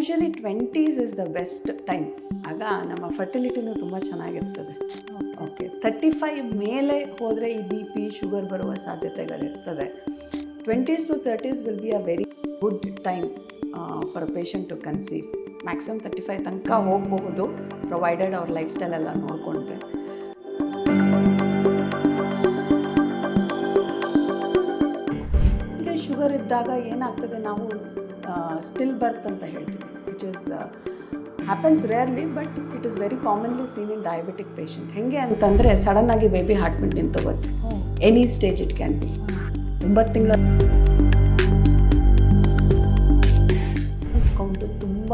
Usually twenties is the best time ಆಗ ನಮ್ಮ ಫರ್ಟಿಲಿಟಿನೂ ತುಂಬ ಚೆನ್ನಾಗಿರ್ತದೆ. ಓಕೆ ತರ್ಟಿ ಫೈವ್ ಮೇಲೆ ಹೋದರೆ ಈ ಬಿ ಪಿ ಶುಗರ್ ಬರುವ ಸಾಧ್ಯತೆಗಳಿರ್ತದೆ. Twenties to thirties will be a very good time for a patient to conceive maximum thirty five ತನಕ ಹೋಗಬಹುದು ಪ್ರೊವೈಡೆಡ್ ಅವ್ರ ಲೈಫ್ ಸ್ಟೈಲ್ ಎಲ್ಲ ನೋಡಿಕೊಂಡ್ರೆ. ಶುಗರ್ ಇದ್ದಾಗ ಏನಾಗ್ತದೆ? ನಾವು ಸ್ಟಿಲ್ ಬರ್ತ್ ಅಂತ ಹೇಳ್ತೀವಿ which is happens rarely but it is very commonly seen in diabetic patient ಹೆಂಗೆ ಅಂತಂದರೆ ಸಡನ್ನಾಗಿ baby heart beat ನಿಂತೋಗುತ್ತೆ any stage it can be ಒಂಬತ್ತು ತಿಂಗಳ ಕೌಂಟು ತುಂಬ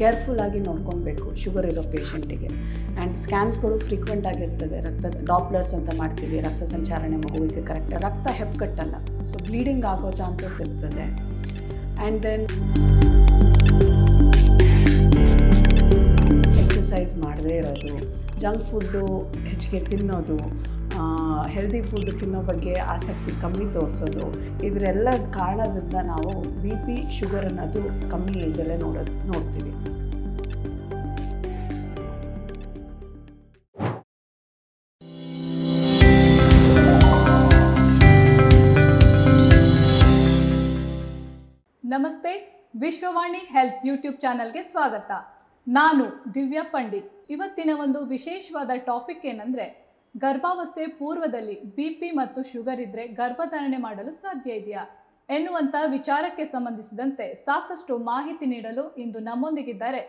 ಕೇರ್ಫುಲ್ಲಾಗಿ ನೋಡ್ಕೊಬೇಕು ಶುಗರ್ ಇರೋ ಪೇಷಂಟಿಗೆ ಆ್ಯಂಡ್ ಸ್ಕ್ಯಾನ್ಸ್ಗಳು ಫ್ರೀಕ್ವೆಂಟ್ ಆಗಿರ್ತದೆ, ರಕ್ತ ಡಾಪ್ಲರ್ಸ್ ಅಂತ ಮಾಡ್ತೀವಿ, ರಕ್ತ ಸಂಚಾರಣೆ ಮಗುವಿಗೆ ಕರೆಕ್ಟ್ ರಕ್ತ ಹೆಪ್ಪುಗಟ್ಟಲ್ಲ ಸೊ ಬ್ಲೀಡಿಂಗ್ ಆಗೋ ಚಾನ್ಸಸ್ ಇರ್ತದೆ. ಆ್ಯಂಡ್ ದೆನ್ ಎಕ್ಸಸೈಸ್ ಮಾಡದೇ ಇರೋದು. ಜಂಕ್ ಫುಡ್ಡು ಹೆಚ್ಚಿಗೆ ತಿನ್ನೋದು ಹೆಲ್ದಿ ಫುಡ್ ತಿನ್ನೋ ಬಗ್ಗೆ ಆಸಕ್ತಿ ಕಮ್ಮಿ ತೋರಿಸೋದು. ಇದರೆಲ್ಲ ಕಾರಣದಿಂದ ನಾವು ಬಿ ಪಿ ಶುಗರ್ ಅನ್ನೋದು ಕಮ್ಮಿ ಏಜಲ್ಲೇ ನೋಡೋದು, ನೋಡ್ತೀವಿ. ವಿಶ್ವವಾಣಿ ಹೆಲ್ತ್ ಯೂಟ್ಯೂಬ್ ಚಾನಲ್ಗೆ ಸ್ವಾಗತ. ನಾನು ದಿವ್ಯಾ ಪಂಡಿತ್. ಇವತ್ತಿನ ಒಂದು ವಿಶೇಷವಾದ ಟಾಪಿಕ್ ಏನಂದರೆ ಗರ್ಭಾವಸ್ಥೆ ಪೂರ್ವದಲ್ಲಿ ಬಿ ಪಿ ಮತ್ತು ಶುಗರ್ ಇದ್ದರೆ ಗರ್ಭಧಾರಣೆ ಮಾಡಲು ಸಾಧ್ಯ ಇದೆಯಾ? ಎನ್ನುವಂಥ ವಿಚಾರಕ್ಕೆ ಸಂಬಂಧಿಸಿದಂತೆ ಸಾಕಷ್ಟು ಮಾಹಿತಿ ನೀಡಲು ಇಂದು ನಮ್ಮೊಂದಿಗಿದ್ದಾರೆ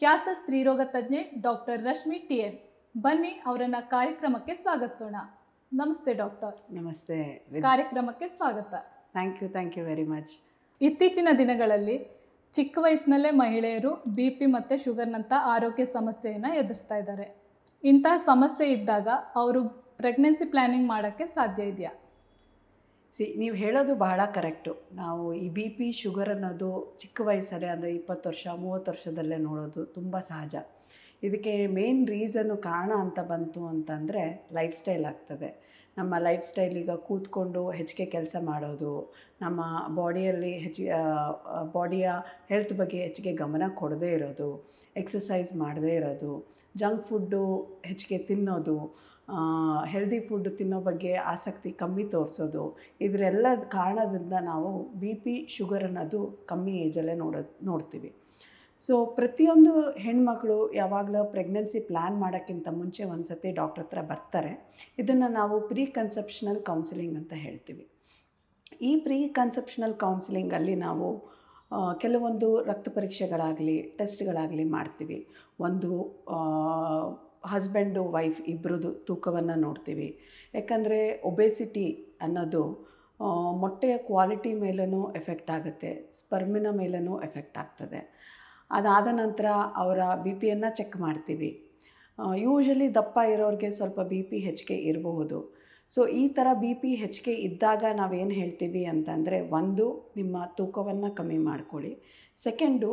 ಖ್ಯಾತ ಸ್ತ್ರೀರೋಗ ತಜ್ಞೆ ಡಾಕ್ಟರ್ ರಶ್ಮಿ ಟಿ ಎನ್. ಬನ್ನಿ ಅವರನ್ನ ಕಾರ್ಯಕ್ರಮಕ್ಕೆ ಸ್ವಾಗತಿಸೋಣ. ನಮಸ್ತೆ ಡಾಕ್ಟರ್. ನಮಸ್ತೆ. ಕಾರ್ಯಕ್ರಮಕ್ಕೆ ಸ್ವಾಗತ. Thank you thank you very much ಇತ್ತೀಚಿನ ದಿನಗಳಲ್ಲಿ ಚಿಕ್ಕ ವಯಸ್ಸಿನಲ್ಲೇ ಮಹಿಳೆಯರು ಬಿ ಪಿ ಮತ್ತು ಶುಗರ್ನಂಥ ಆರೋಗ್ಯ ಸಮಸ್ಯೆಯನ್ನು ಎದುರಿಸ್ತಾ ಇದ್ದಾರೆ. ಇಂತಹ ಸಮಸ್ಯೆ ಇದ್ದಾಗ ಅವರು ಪ್ರೆಗ್ನೆನ್ಸಿ ಪ್ಲ್ಯಾನಿಂಗ್ ಮಾಡೋಕ್ಕೆ ಸಾಧ್ಯ ಇದೆಯಾ? ಸಿ, ನೀವು ಹೇಳೋದು ಬಹಳ ಕರೆಕ್ಟು. ನಾವು ಈ ಬಿ ಪಿ, ಶುಗರ್ ಅನ್ನೋದು ಚಿಕ್ಕ ವಯಸ್ಸಲ್ಲೇ ಅಂದರೆ ಇಪ್ಪತ್ತು ವರ್ಷ, ಮೂವತ್ತು ವರ್ಷದಲ್ಲೇ ನೋಡೋದು ತುಂಬ ಸಹಜ. ಇದಕ್ಕೆ ಮೇನ್ ರೀಸನ್ನು ಕಾರಣ ಅಂತ ಬಂತು ಅಂತಂದರೆ ಲೈಫ್ ಸ್ಟೈಲ್ ಆಗ್ತದೆ. ನಮ್ಮ ಲೈಫ್ ಸ್ಟೈಲ್ ಈಗ ಕೂತ್ಕೊಂಡು ಹೆಚ್ಚಿಗೆ ಕೆಲಸ ಮಾಡೋದು, ನಮ್ಮ ಬಾಡಿಯಲ್ಲಿ ಹೆಚ್ಚಿಗೆ ಬಾಡಿಯ ಹೆಲ್ತ್ ಬಗ್ಗೆ ಹೆಚ್ಚಿಗೆ ಗಮನ ಕೊಡದೇ ಇರೋದು, ಎಕ್ಸಸೈಸ್ ಮಾಡದೇ ಇರೋದು, ಜಂಕ್ ಫುಡ್ಡು ಹೆಚ್ಚಿಗೆ ತಿನ್ನೋದು ಹೆಲ್ದಿ ಫುಡ್ ತಿನ್ನೋ ಬಗ್ಗೆ ಆಸಕ್ತಿ ಕಮ್ಮಿ ತೋರಿಸೋದು, ಇದರೆಲ್ಲ ಕಾರಣದಿಂದ ನಾವು ಬಿ ಪಿ ಶುಗರ್ ಅನ್ನೋದು ಕಮ್ಮಿ ಏಜಲ್ಲೇ ನೋಡೋ ನೋಡ್ತೀವಿ. ಸೊ ಪ್ರತಿಯೊಂದು ಹೆಣ್ಮಕ್ಳು ಯಾವಾಗಲೂ ಪ್ರೆಗ್ನೆನ್ಸಿ ಪ್ಲ್ಯಾನ್ ಮಾಡೋಕ್ಕಿಂತ ಮುಂಚೆ ಒಂದು ಸತಿ ಡಾಕ್ಟ್ರ್ ಹತ್ರ ಬರ್ತಾರೆ. ಇದನ್ನು ನಾವು ಪ್ರೀ ಕನ್ಸೆಪ್ಷನಲ್ ಕೌನ್ಸಿಲಿಂಗ್ ಅಂತ ಹೇಳ್ತೀವಿ. ಈ ಪ್ರೀ ಕನ್ಸೆಪ್ಷನಲ್ ಕೌನ್ಸಿಲಿಂಗಲ್ಲಿ ನಾವು ಕೆಲವೊಂದು ರಕ್ತ ಪರೀಕ್ಷೆಗಳಾಗಲಿ ಟೆಸ್ಟ್ಗಳಾಗಲಿ ಮಾಡ್ತೀವಿ. ಒಂದು ಹಸ್ಬೆಂಡು ವೈಫ್ ಇಬ್ಬರದು ತೂಕವನ್ನು ನೋಡ್ತೀವಿ. ಯಾಕಂದರೆ ಒಬೆಸಿಟಿ ಅನ್ನೋದು ಮೊಟ್ಟೆಯ ಕ್ವಾಲಿಟಿ ಮೇಲೂ ಎಫೆಕ್ಟ್ ಆಗುತ್ತೆ ಸ್ಪರ್ಮಿನ ಮೇಲೂ ಎಫೆಕ್ಟ್ ಆಗ್ತದೆ. ಅದಾದ ನಂತರ ಅವರ ಬಿ ಪಿಯನ್ನು ಚೆಕ್ ಮಾಡ್ತೀವಿ. ಯೂಶಲಿ ದಪ್ಪ ಇರೋರಿಗೆ ಸ್ವಲ್ಪ ಬಿ ಪಿ ಹೆಚ್ಚಿಗೆ ಇರಬಹುದು. ಸೊ ಈ ಥರ ಬಿ ಪಿ ಹೆಚ್ಚಿಗೆ ಇದ್ದಾಗ ನಾವೇನು ಹೇಳ್ತೀವಿ ಅಂತಂದರೆ ಒಂದು, ನಿಮ್ಮ ತೂಕವನ್ನು ಕಮ್ಮಿ ಮಾಡ್ಕೊಳ್ಳಿ. ಸೆಕೆಂಡು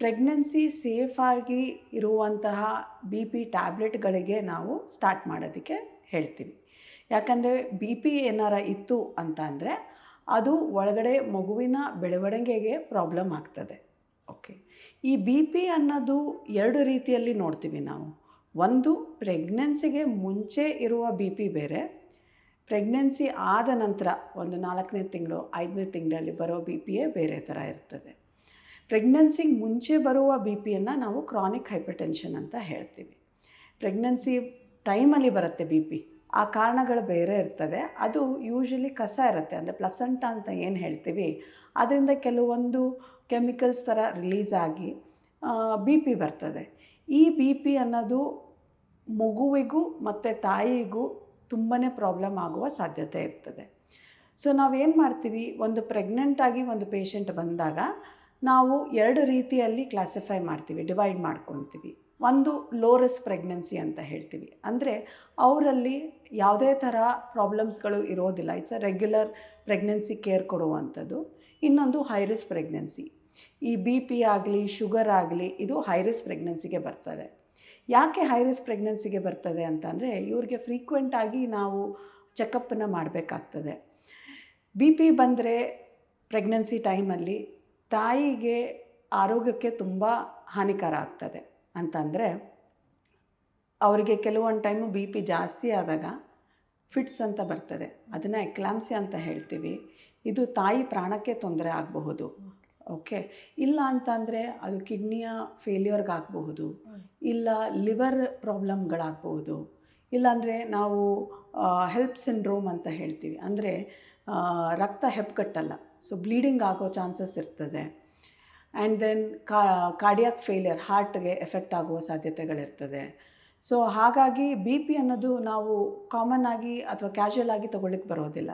ಪ್ರೆಗ್ನೆನ್ಸಿ ಸೇಫಾಗಿ ಇರುವಂತಹ ಬಿ ಪಿ ಟ್ಯಾಬ್ಲೆಟ್ಗಳಿಗೆ ನಾವು ಸ್ಟಾರ್ಟ್ ಮಾಡೋದಕ್ಕೆ ಹೇಳ್ತೀವಿ. ಯಾಕಂದರೆ ಬಿ ಪಿ ಏನಾರ ಇತ್ತು ಅಂತ ಅಂದರೆ ಅದು ಒಳಗಡೆ ಮಗುವಿನ ಬೆಳವಣಿಗೆಗೆ ಪ್ರಾಬ್ಲಮ್ ಆಗ್ತದೆ. ಓಕೆ ಈ ಬಿ ಪಿ ಅನ್ನೋದು ಎರಡು ರೀತಿಯಲ್ಲಿ ನೋಡ್ತೀವಿ ನಾವು. ಒಂದು ಪ್ರೆಗ್ನೆನ್ಸಿಗೆ ಮುಂಚೆ ಇರುವ ಬಿ ಪಿ ಬೇರೆ. ಪ್ರೆಗ್ನೆನ್ಸಿ ಆದ ನಂತರ ಒಂದು ನಾಲ್ಕನೇ ತಿಂಗಳು, ಐದನೇ ತಿಂಗಳಲ್ಲಿ ಬರೋ ಬಿ ಪಿಯೇ ಬೇರೆ ಥರ ಇರ್ತದೆ. ಪ್ರೆಗ್ನೆನ್ಸಿಗೆ ಮುಂಚೆ ಬರುವ ಬಿ ಪಿಯನ್ನು ನಾವು ಕ್ರಾನಿಕ್ ಹೈಪರ್ಟೆನ್ಷನ್ ಅಂತ ಹೇಳ್ತೀವಿ. ಪ್ರೆಗ್ನೆನ್ಸಿ ಟೈಮಲ್ಲಿ ಬರುತ್ತೆ ಬಿ ಪಿ ಆ ಕಾರಣಗಳು ಬೇರೆ ಇರ್ತದೆ. ಅದು ಯೂಶಲಿ ಕಸ ಇರುತ್ತೆ. ಅಂದರೆ ಪ್ಲಸಂಟ ಅಂತ ಏನು ಹೇಳ್ತೀವಿ? ಅದರಿಂದ ಕೆಲವೊಂದು ಕೆಮಿಕಲ್ಸ್ ಥರ ರಿಲೀಸ್ ಆಗಿ ಬಿ ಪಿ ಬರ್ತದೆ. ಈ ಬಿ ಪಿ ಅನ್ನೋದು ಮಗುವಿಗೂ ಮತ್ತು ತಾಯಿಗೂ ತುಂಬಾ ಪ್ರಾಬ್ಲಮ್ ಆಗುವ ಸಾಧ್ಯತೆ ಇರ್ತದೆ. ಸೊ, ನಾವೇನು ಮಾಡ್ತೀವಿ? ಒಂದು ಪ್ರೆಗ್ನೆಂಟಾಗಿ ಒಂದು ಪೇಷಂಟ್ ಬಂದಾಗ ನಾವು ಎರಡು ರೀತಿಯಲ್ಲಿ ಕ್ಲಾಸಿಫೈ ಮಾಡ್ತೀವಿ, ಡಿವೈಡ್ ಮಾಡ್ಕೊತೀವಿ ಒಂದು ಲೋ ರಿಸ್ಕ್ ಪ್ರೆಗ್ನೆನ್ಸಿ ಅಂತ ಹೇಳ್ತೀವಿ. ಅಂದರೆ ಅವರಲ್ಲಿ ಯಾವುದೇ ಥರ ಪ್ರಾಬ್ಲಮ್ಸ್ಗಳು ಇರೋದಿಲ್ಲ. It's a regular pregnancy care ಕೊಡುವಂಥದ್ದು. ಇನ್ನೊಂದು ಹೈ ರಿಸ್ಕ್ ಪ್ರೆಗ್ನೆನ್ಸಿ. ಈ ಬಿ ಪಿ ಆಗಲಿ, ಶುಗರ್ ಆಗಲಿ ಇದು ಹೈರಿಸ್ ಪ್ರೆಗ್ನೆನ್ಸಿಗೆ ಬರ್ತದೆ. ಯಾಕೆ ಹೈರಿಸ್ ಪ್ರೆಗ್ನೆನ್ಸಿಗೆ ಬರ್ತದೆ ಅಂತಂದರೆ ಇವ್ರಿಗೆ ಫ್ರೀಕ್ವೆಂಟಾಗಿ ನಾವು ಚೆಕಪ್ಪನ್ನು ಮಾಡಬೇಕಾಗ್ತದೆ. ಬಿ ಪಿ ಬಂದರೆ ಪ್ರೆಗ್ನೆನ್ಸಿ ಟೈಮಲ್ಲಿ ತಾಯಿಗೆ ಆರೋಗ್ಯಕ್ಕೆ ತುಂಬ ಹಾನಿಕರ ಆಗ್ತದೆ. ಅಂತಂದರೆ ಅವರಿಗೆ ಕೆಲವೊಂದು ಟೈಮು ಬಿ ಪಿ ಜಾಸ್ತಿ ಆದಾಗ ಫಿಟ್ಸ್ ಅಂತ ಬರ್ತದೆ. ಅದನ್ನು ಎಕ್ಲಾಮ್ಸಿ ಅಂತ ಹೇಳ್ತೀವಿ. ಇದು ತಾಯಿ ಪ್ರಾಣಕ್ಕೆ ತೊಂದರೆ ಆಗಬಹುದು. ಓಕೆ. ಇಲ್ಲ ಅಂತಂದರೆ ಅದು ಕಿಡ್ನಿಯ ಫೇಲ್ಯೂರ್ಗಾಗಬಹುದು. ಇಲ್ಲ ಲಿವರ್ ಪ್ರಾಬ್ಲಮ್ಗಳಾಗಬಹುದು. ಇಲ್ಲಾಂದರೆ ನಾವು ಹೆಲ್ಪ್ ಸಿಂಡ್ರೋಮ್ ಅಂತ ಹೇಳ್ತೀವಿ. ಅಂದರೆ ರಕ್ತ ಹೆಪ್ಪುಗಟ್ಟಲ್ಲ ಸೊ ಬ್ಲೀಡಿಂಗ್ ಆಗೋ ಚಾನ್ಸಸ್ ಇರ್ತದೆ. ಆ್ಯಂಡ್ ದೆನ್ ಕಾ ಕಾರ್ಡಿಯಾಕ್ ಫೇಲಿಯರ್ ಹಾರ್ಟ್ಗೆ ಎಫೆಕ್ಟ್ ಆಗುವ ಸಾಧ್ಯತೆಗಳಿರ್ತದೆ. ಸೊ ಹಾಗಾಗಿ ಬಿ ಪಿ ಅನ್ನೋದು ನಾವು ಕಾಮನ್ ಆಗಿ ಅಥವಾ ಕ್ಯಾಶುಯಲ್ ಆಗಿ ತೊಗೊಳ್ಳಿಕ್ಕೆ ಬರೋದಿಲ್ಲ.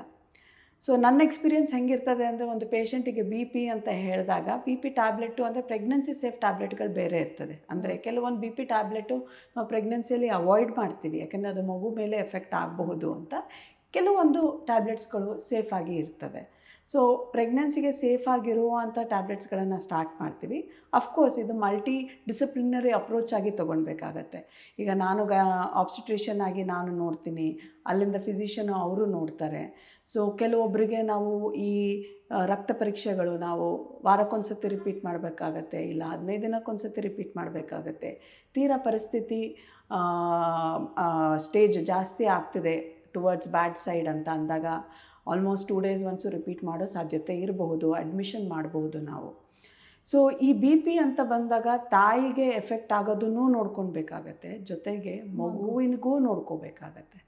ಸೊ ನನ್ನ ಎಕ್ಸ್ಪೀರಿಯೆನ್ಸ್ ಹೆಂಗಿರ್ತದೆ ಅಂದರೆ ಒಂದು ಪೇಷಂಟಿಗೆ ಬಿ ಪಿ ಅಂತ ಹೇಳಿದಾಗ ಬಿ ಪಿ ಟ್ಯಾಬ್ಲೆಟು ಅಂದರೆ ಪ್ರೆಗ್ನೆನ್ಸಿ ಸೇಫ್ ಟ್ಯಾಬ್ಲೆಟ್ಗಳು ಬೇರೆ ಇರ್ತದೆ. ಅಂದರೆ ಕೆಲವೊಂದು ಬಿ ಪಿ ಟ್ಯಾಬ್ಲೆಟು ನಾವು ಪ್ರೆಗ್ನೆನ್ಸಿಯಲ್ಲಿ ಅವಾಯ್ಡ್ ಮಾಡ್ತೀವಿ. ಯಾಕೆಂದರೆ ಅದು ಮಗು ಮೇಲೆ ಎಫೆಕ್ಟ್ ಆಗಬಹುದು ಅಂತ ಕೆಲವೊಂದು ಟ್ಯಾಬ್ಲೆಟ್ಸ್ಗಳು ಸೇಫಾಗಿ ಇರ್ತದೆ. ಸೊ ಪ್ರೆಗ್ನೆನ್ಸಿಗೆ ಸೇಫ್ ಆಗಿರುವಂಥ ಟ್ಯಾಬ್ಲೆಟ್ಸ್ಗಳನ್ನು ಸ್ಟಾರ್ಟ್ ಮಾಡ್ತೀವಿ. ಅಫ್ಕೋರ್ಸ್ ಇದು ಮಲ್ಟಿ ಡಿಸಿಪ್ಲಿನರಿ ಅಪ್ರೋಚ್ ಆಗಿ ತೊಗೊಳ್ಬೇಕಾಗತ್ತೆ. ಈಗ ನಾನು ಗ ಆಗಿ ನಾನು ನೋಡ್ತೀನಿ, ಅಲ್ಲಿಂದ ಫಿಸಿಷಿಯನು ಅವರು ನೋಡ್ತಾರೆ. ಸೊ ಕೆಲವೊಬ್ಬರಿಗೆ ನಾವು ಈ ರಕ್ತ ಪರೀಕ್ಷೆಗಳು ನಾವು ವಾರಕ್ಕೊಂದ್ಸತಿ ರಿಪೀಟ್ ಮಾಡಬೇಕಾಗತ್ತೆ, ಇಲ್ಲ ಹದಿನೈದು ದಿನಕ್ಕೊಂದ್ಸತಿ ರಿಪೀಟ್ ಮಾಡಬೇಕಾಗತ್ತೆ. ತೀರಾ ಪರಿಸ್ಥಿತಿ ಸ್ಟೇಜ್ ಜಾಸ್ತಿ ಆಗ್ತಿದೆ ಟುವರ್ಡ್ಸ್ ಬ್ಯಾಡ್ ಸೈಡ್ ಅಂತ ಅಂದಾಗ. Almost two days once repeat ಮಾಡೋ ಸಾಧ್ಯತೆ ಇರಬಹುದು ಅಡ್ಮಿಷನ್ ಮಾಡಬಹುದು ನಾವು. ಸೊ ಈ ಬಿ ಪಿ ಅಂತ ಬಂದಾಗ ತಾಯಿಗೆ ಎಫೆಕ್ಟ್ ಆಗೋದನ್ನು ನೋಡ್ಕೊಳ್ಬೇಕಾಗತ್ತೆ, ಜೊತೆಗೆ ಮಗುವಿನಿಗೂ ನೋಡ್ಕೋಬೇಕಾಗತ್ತೆ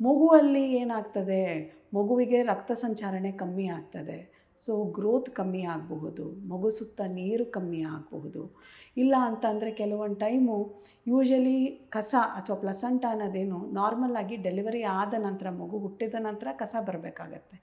ಮಗುವಲ್ಲಿ ಏನಾಗ್ತದೆ? ಮಗುವಿಗೆ ರಕ್ತ ಸಂಚಾರಣೆ ಕಮ್ಮಿ ಆಗ್ತದೆ. ಸೊ ಗ್ರೋತ್ ಕಮ್ಮಿ ಆಗಬಹುದು, ಮಗು ಸುತ್ತ ನೀರು ಕಮ್ಮಿ ಆಗಬಹುದು. ಇಲ್ಲ ಅಂತಂದರೆ ಕೆಲವೊಂದು ಟೈಮು ಯೂಶಲಿ ಕಸ ಅಥವಾ ಪ್ಲಸಂಟ ಅನ್ನೋದೇನು ನಾರ್ಮಲ್ ಆಗಿ ಡೆಲಿವರಿ ಆದ ನಂತರ ಮಗು ಹುಟ್ಟಿದ ನಂತರ ಕಸ ಬರಬೇಕಾಗತ್ತೆ.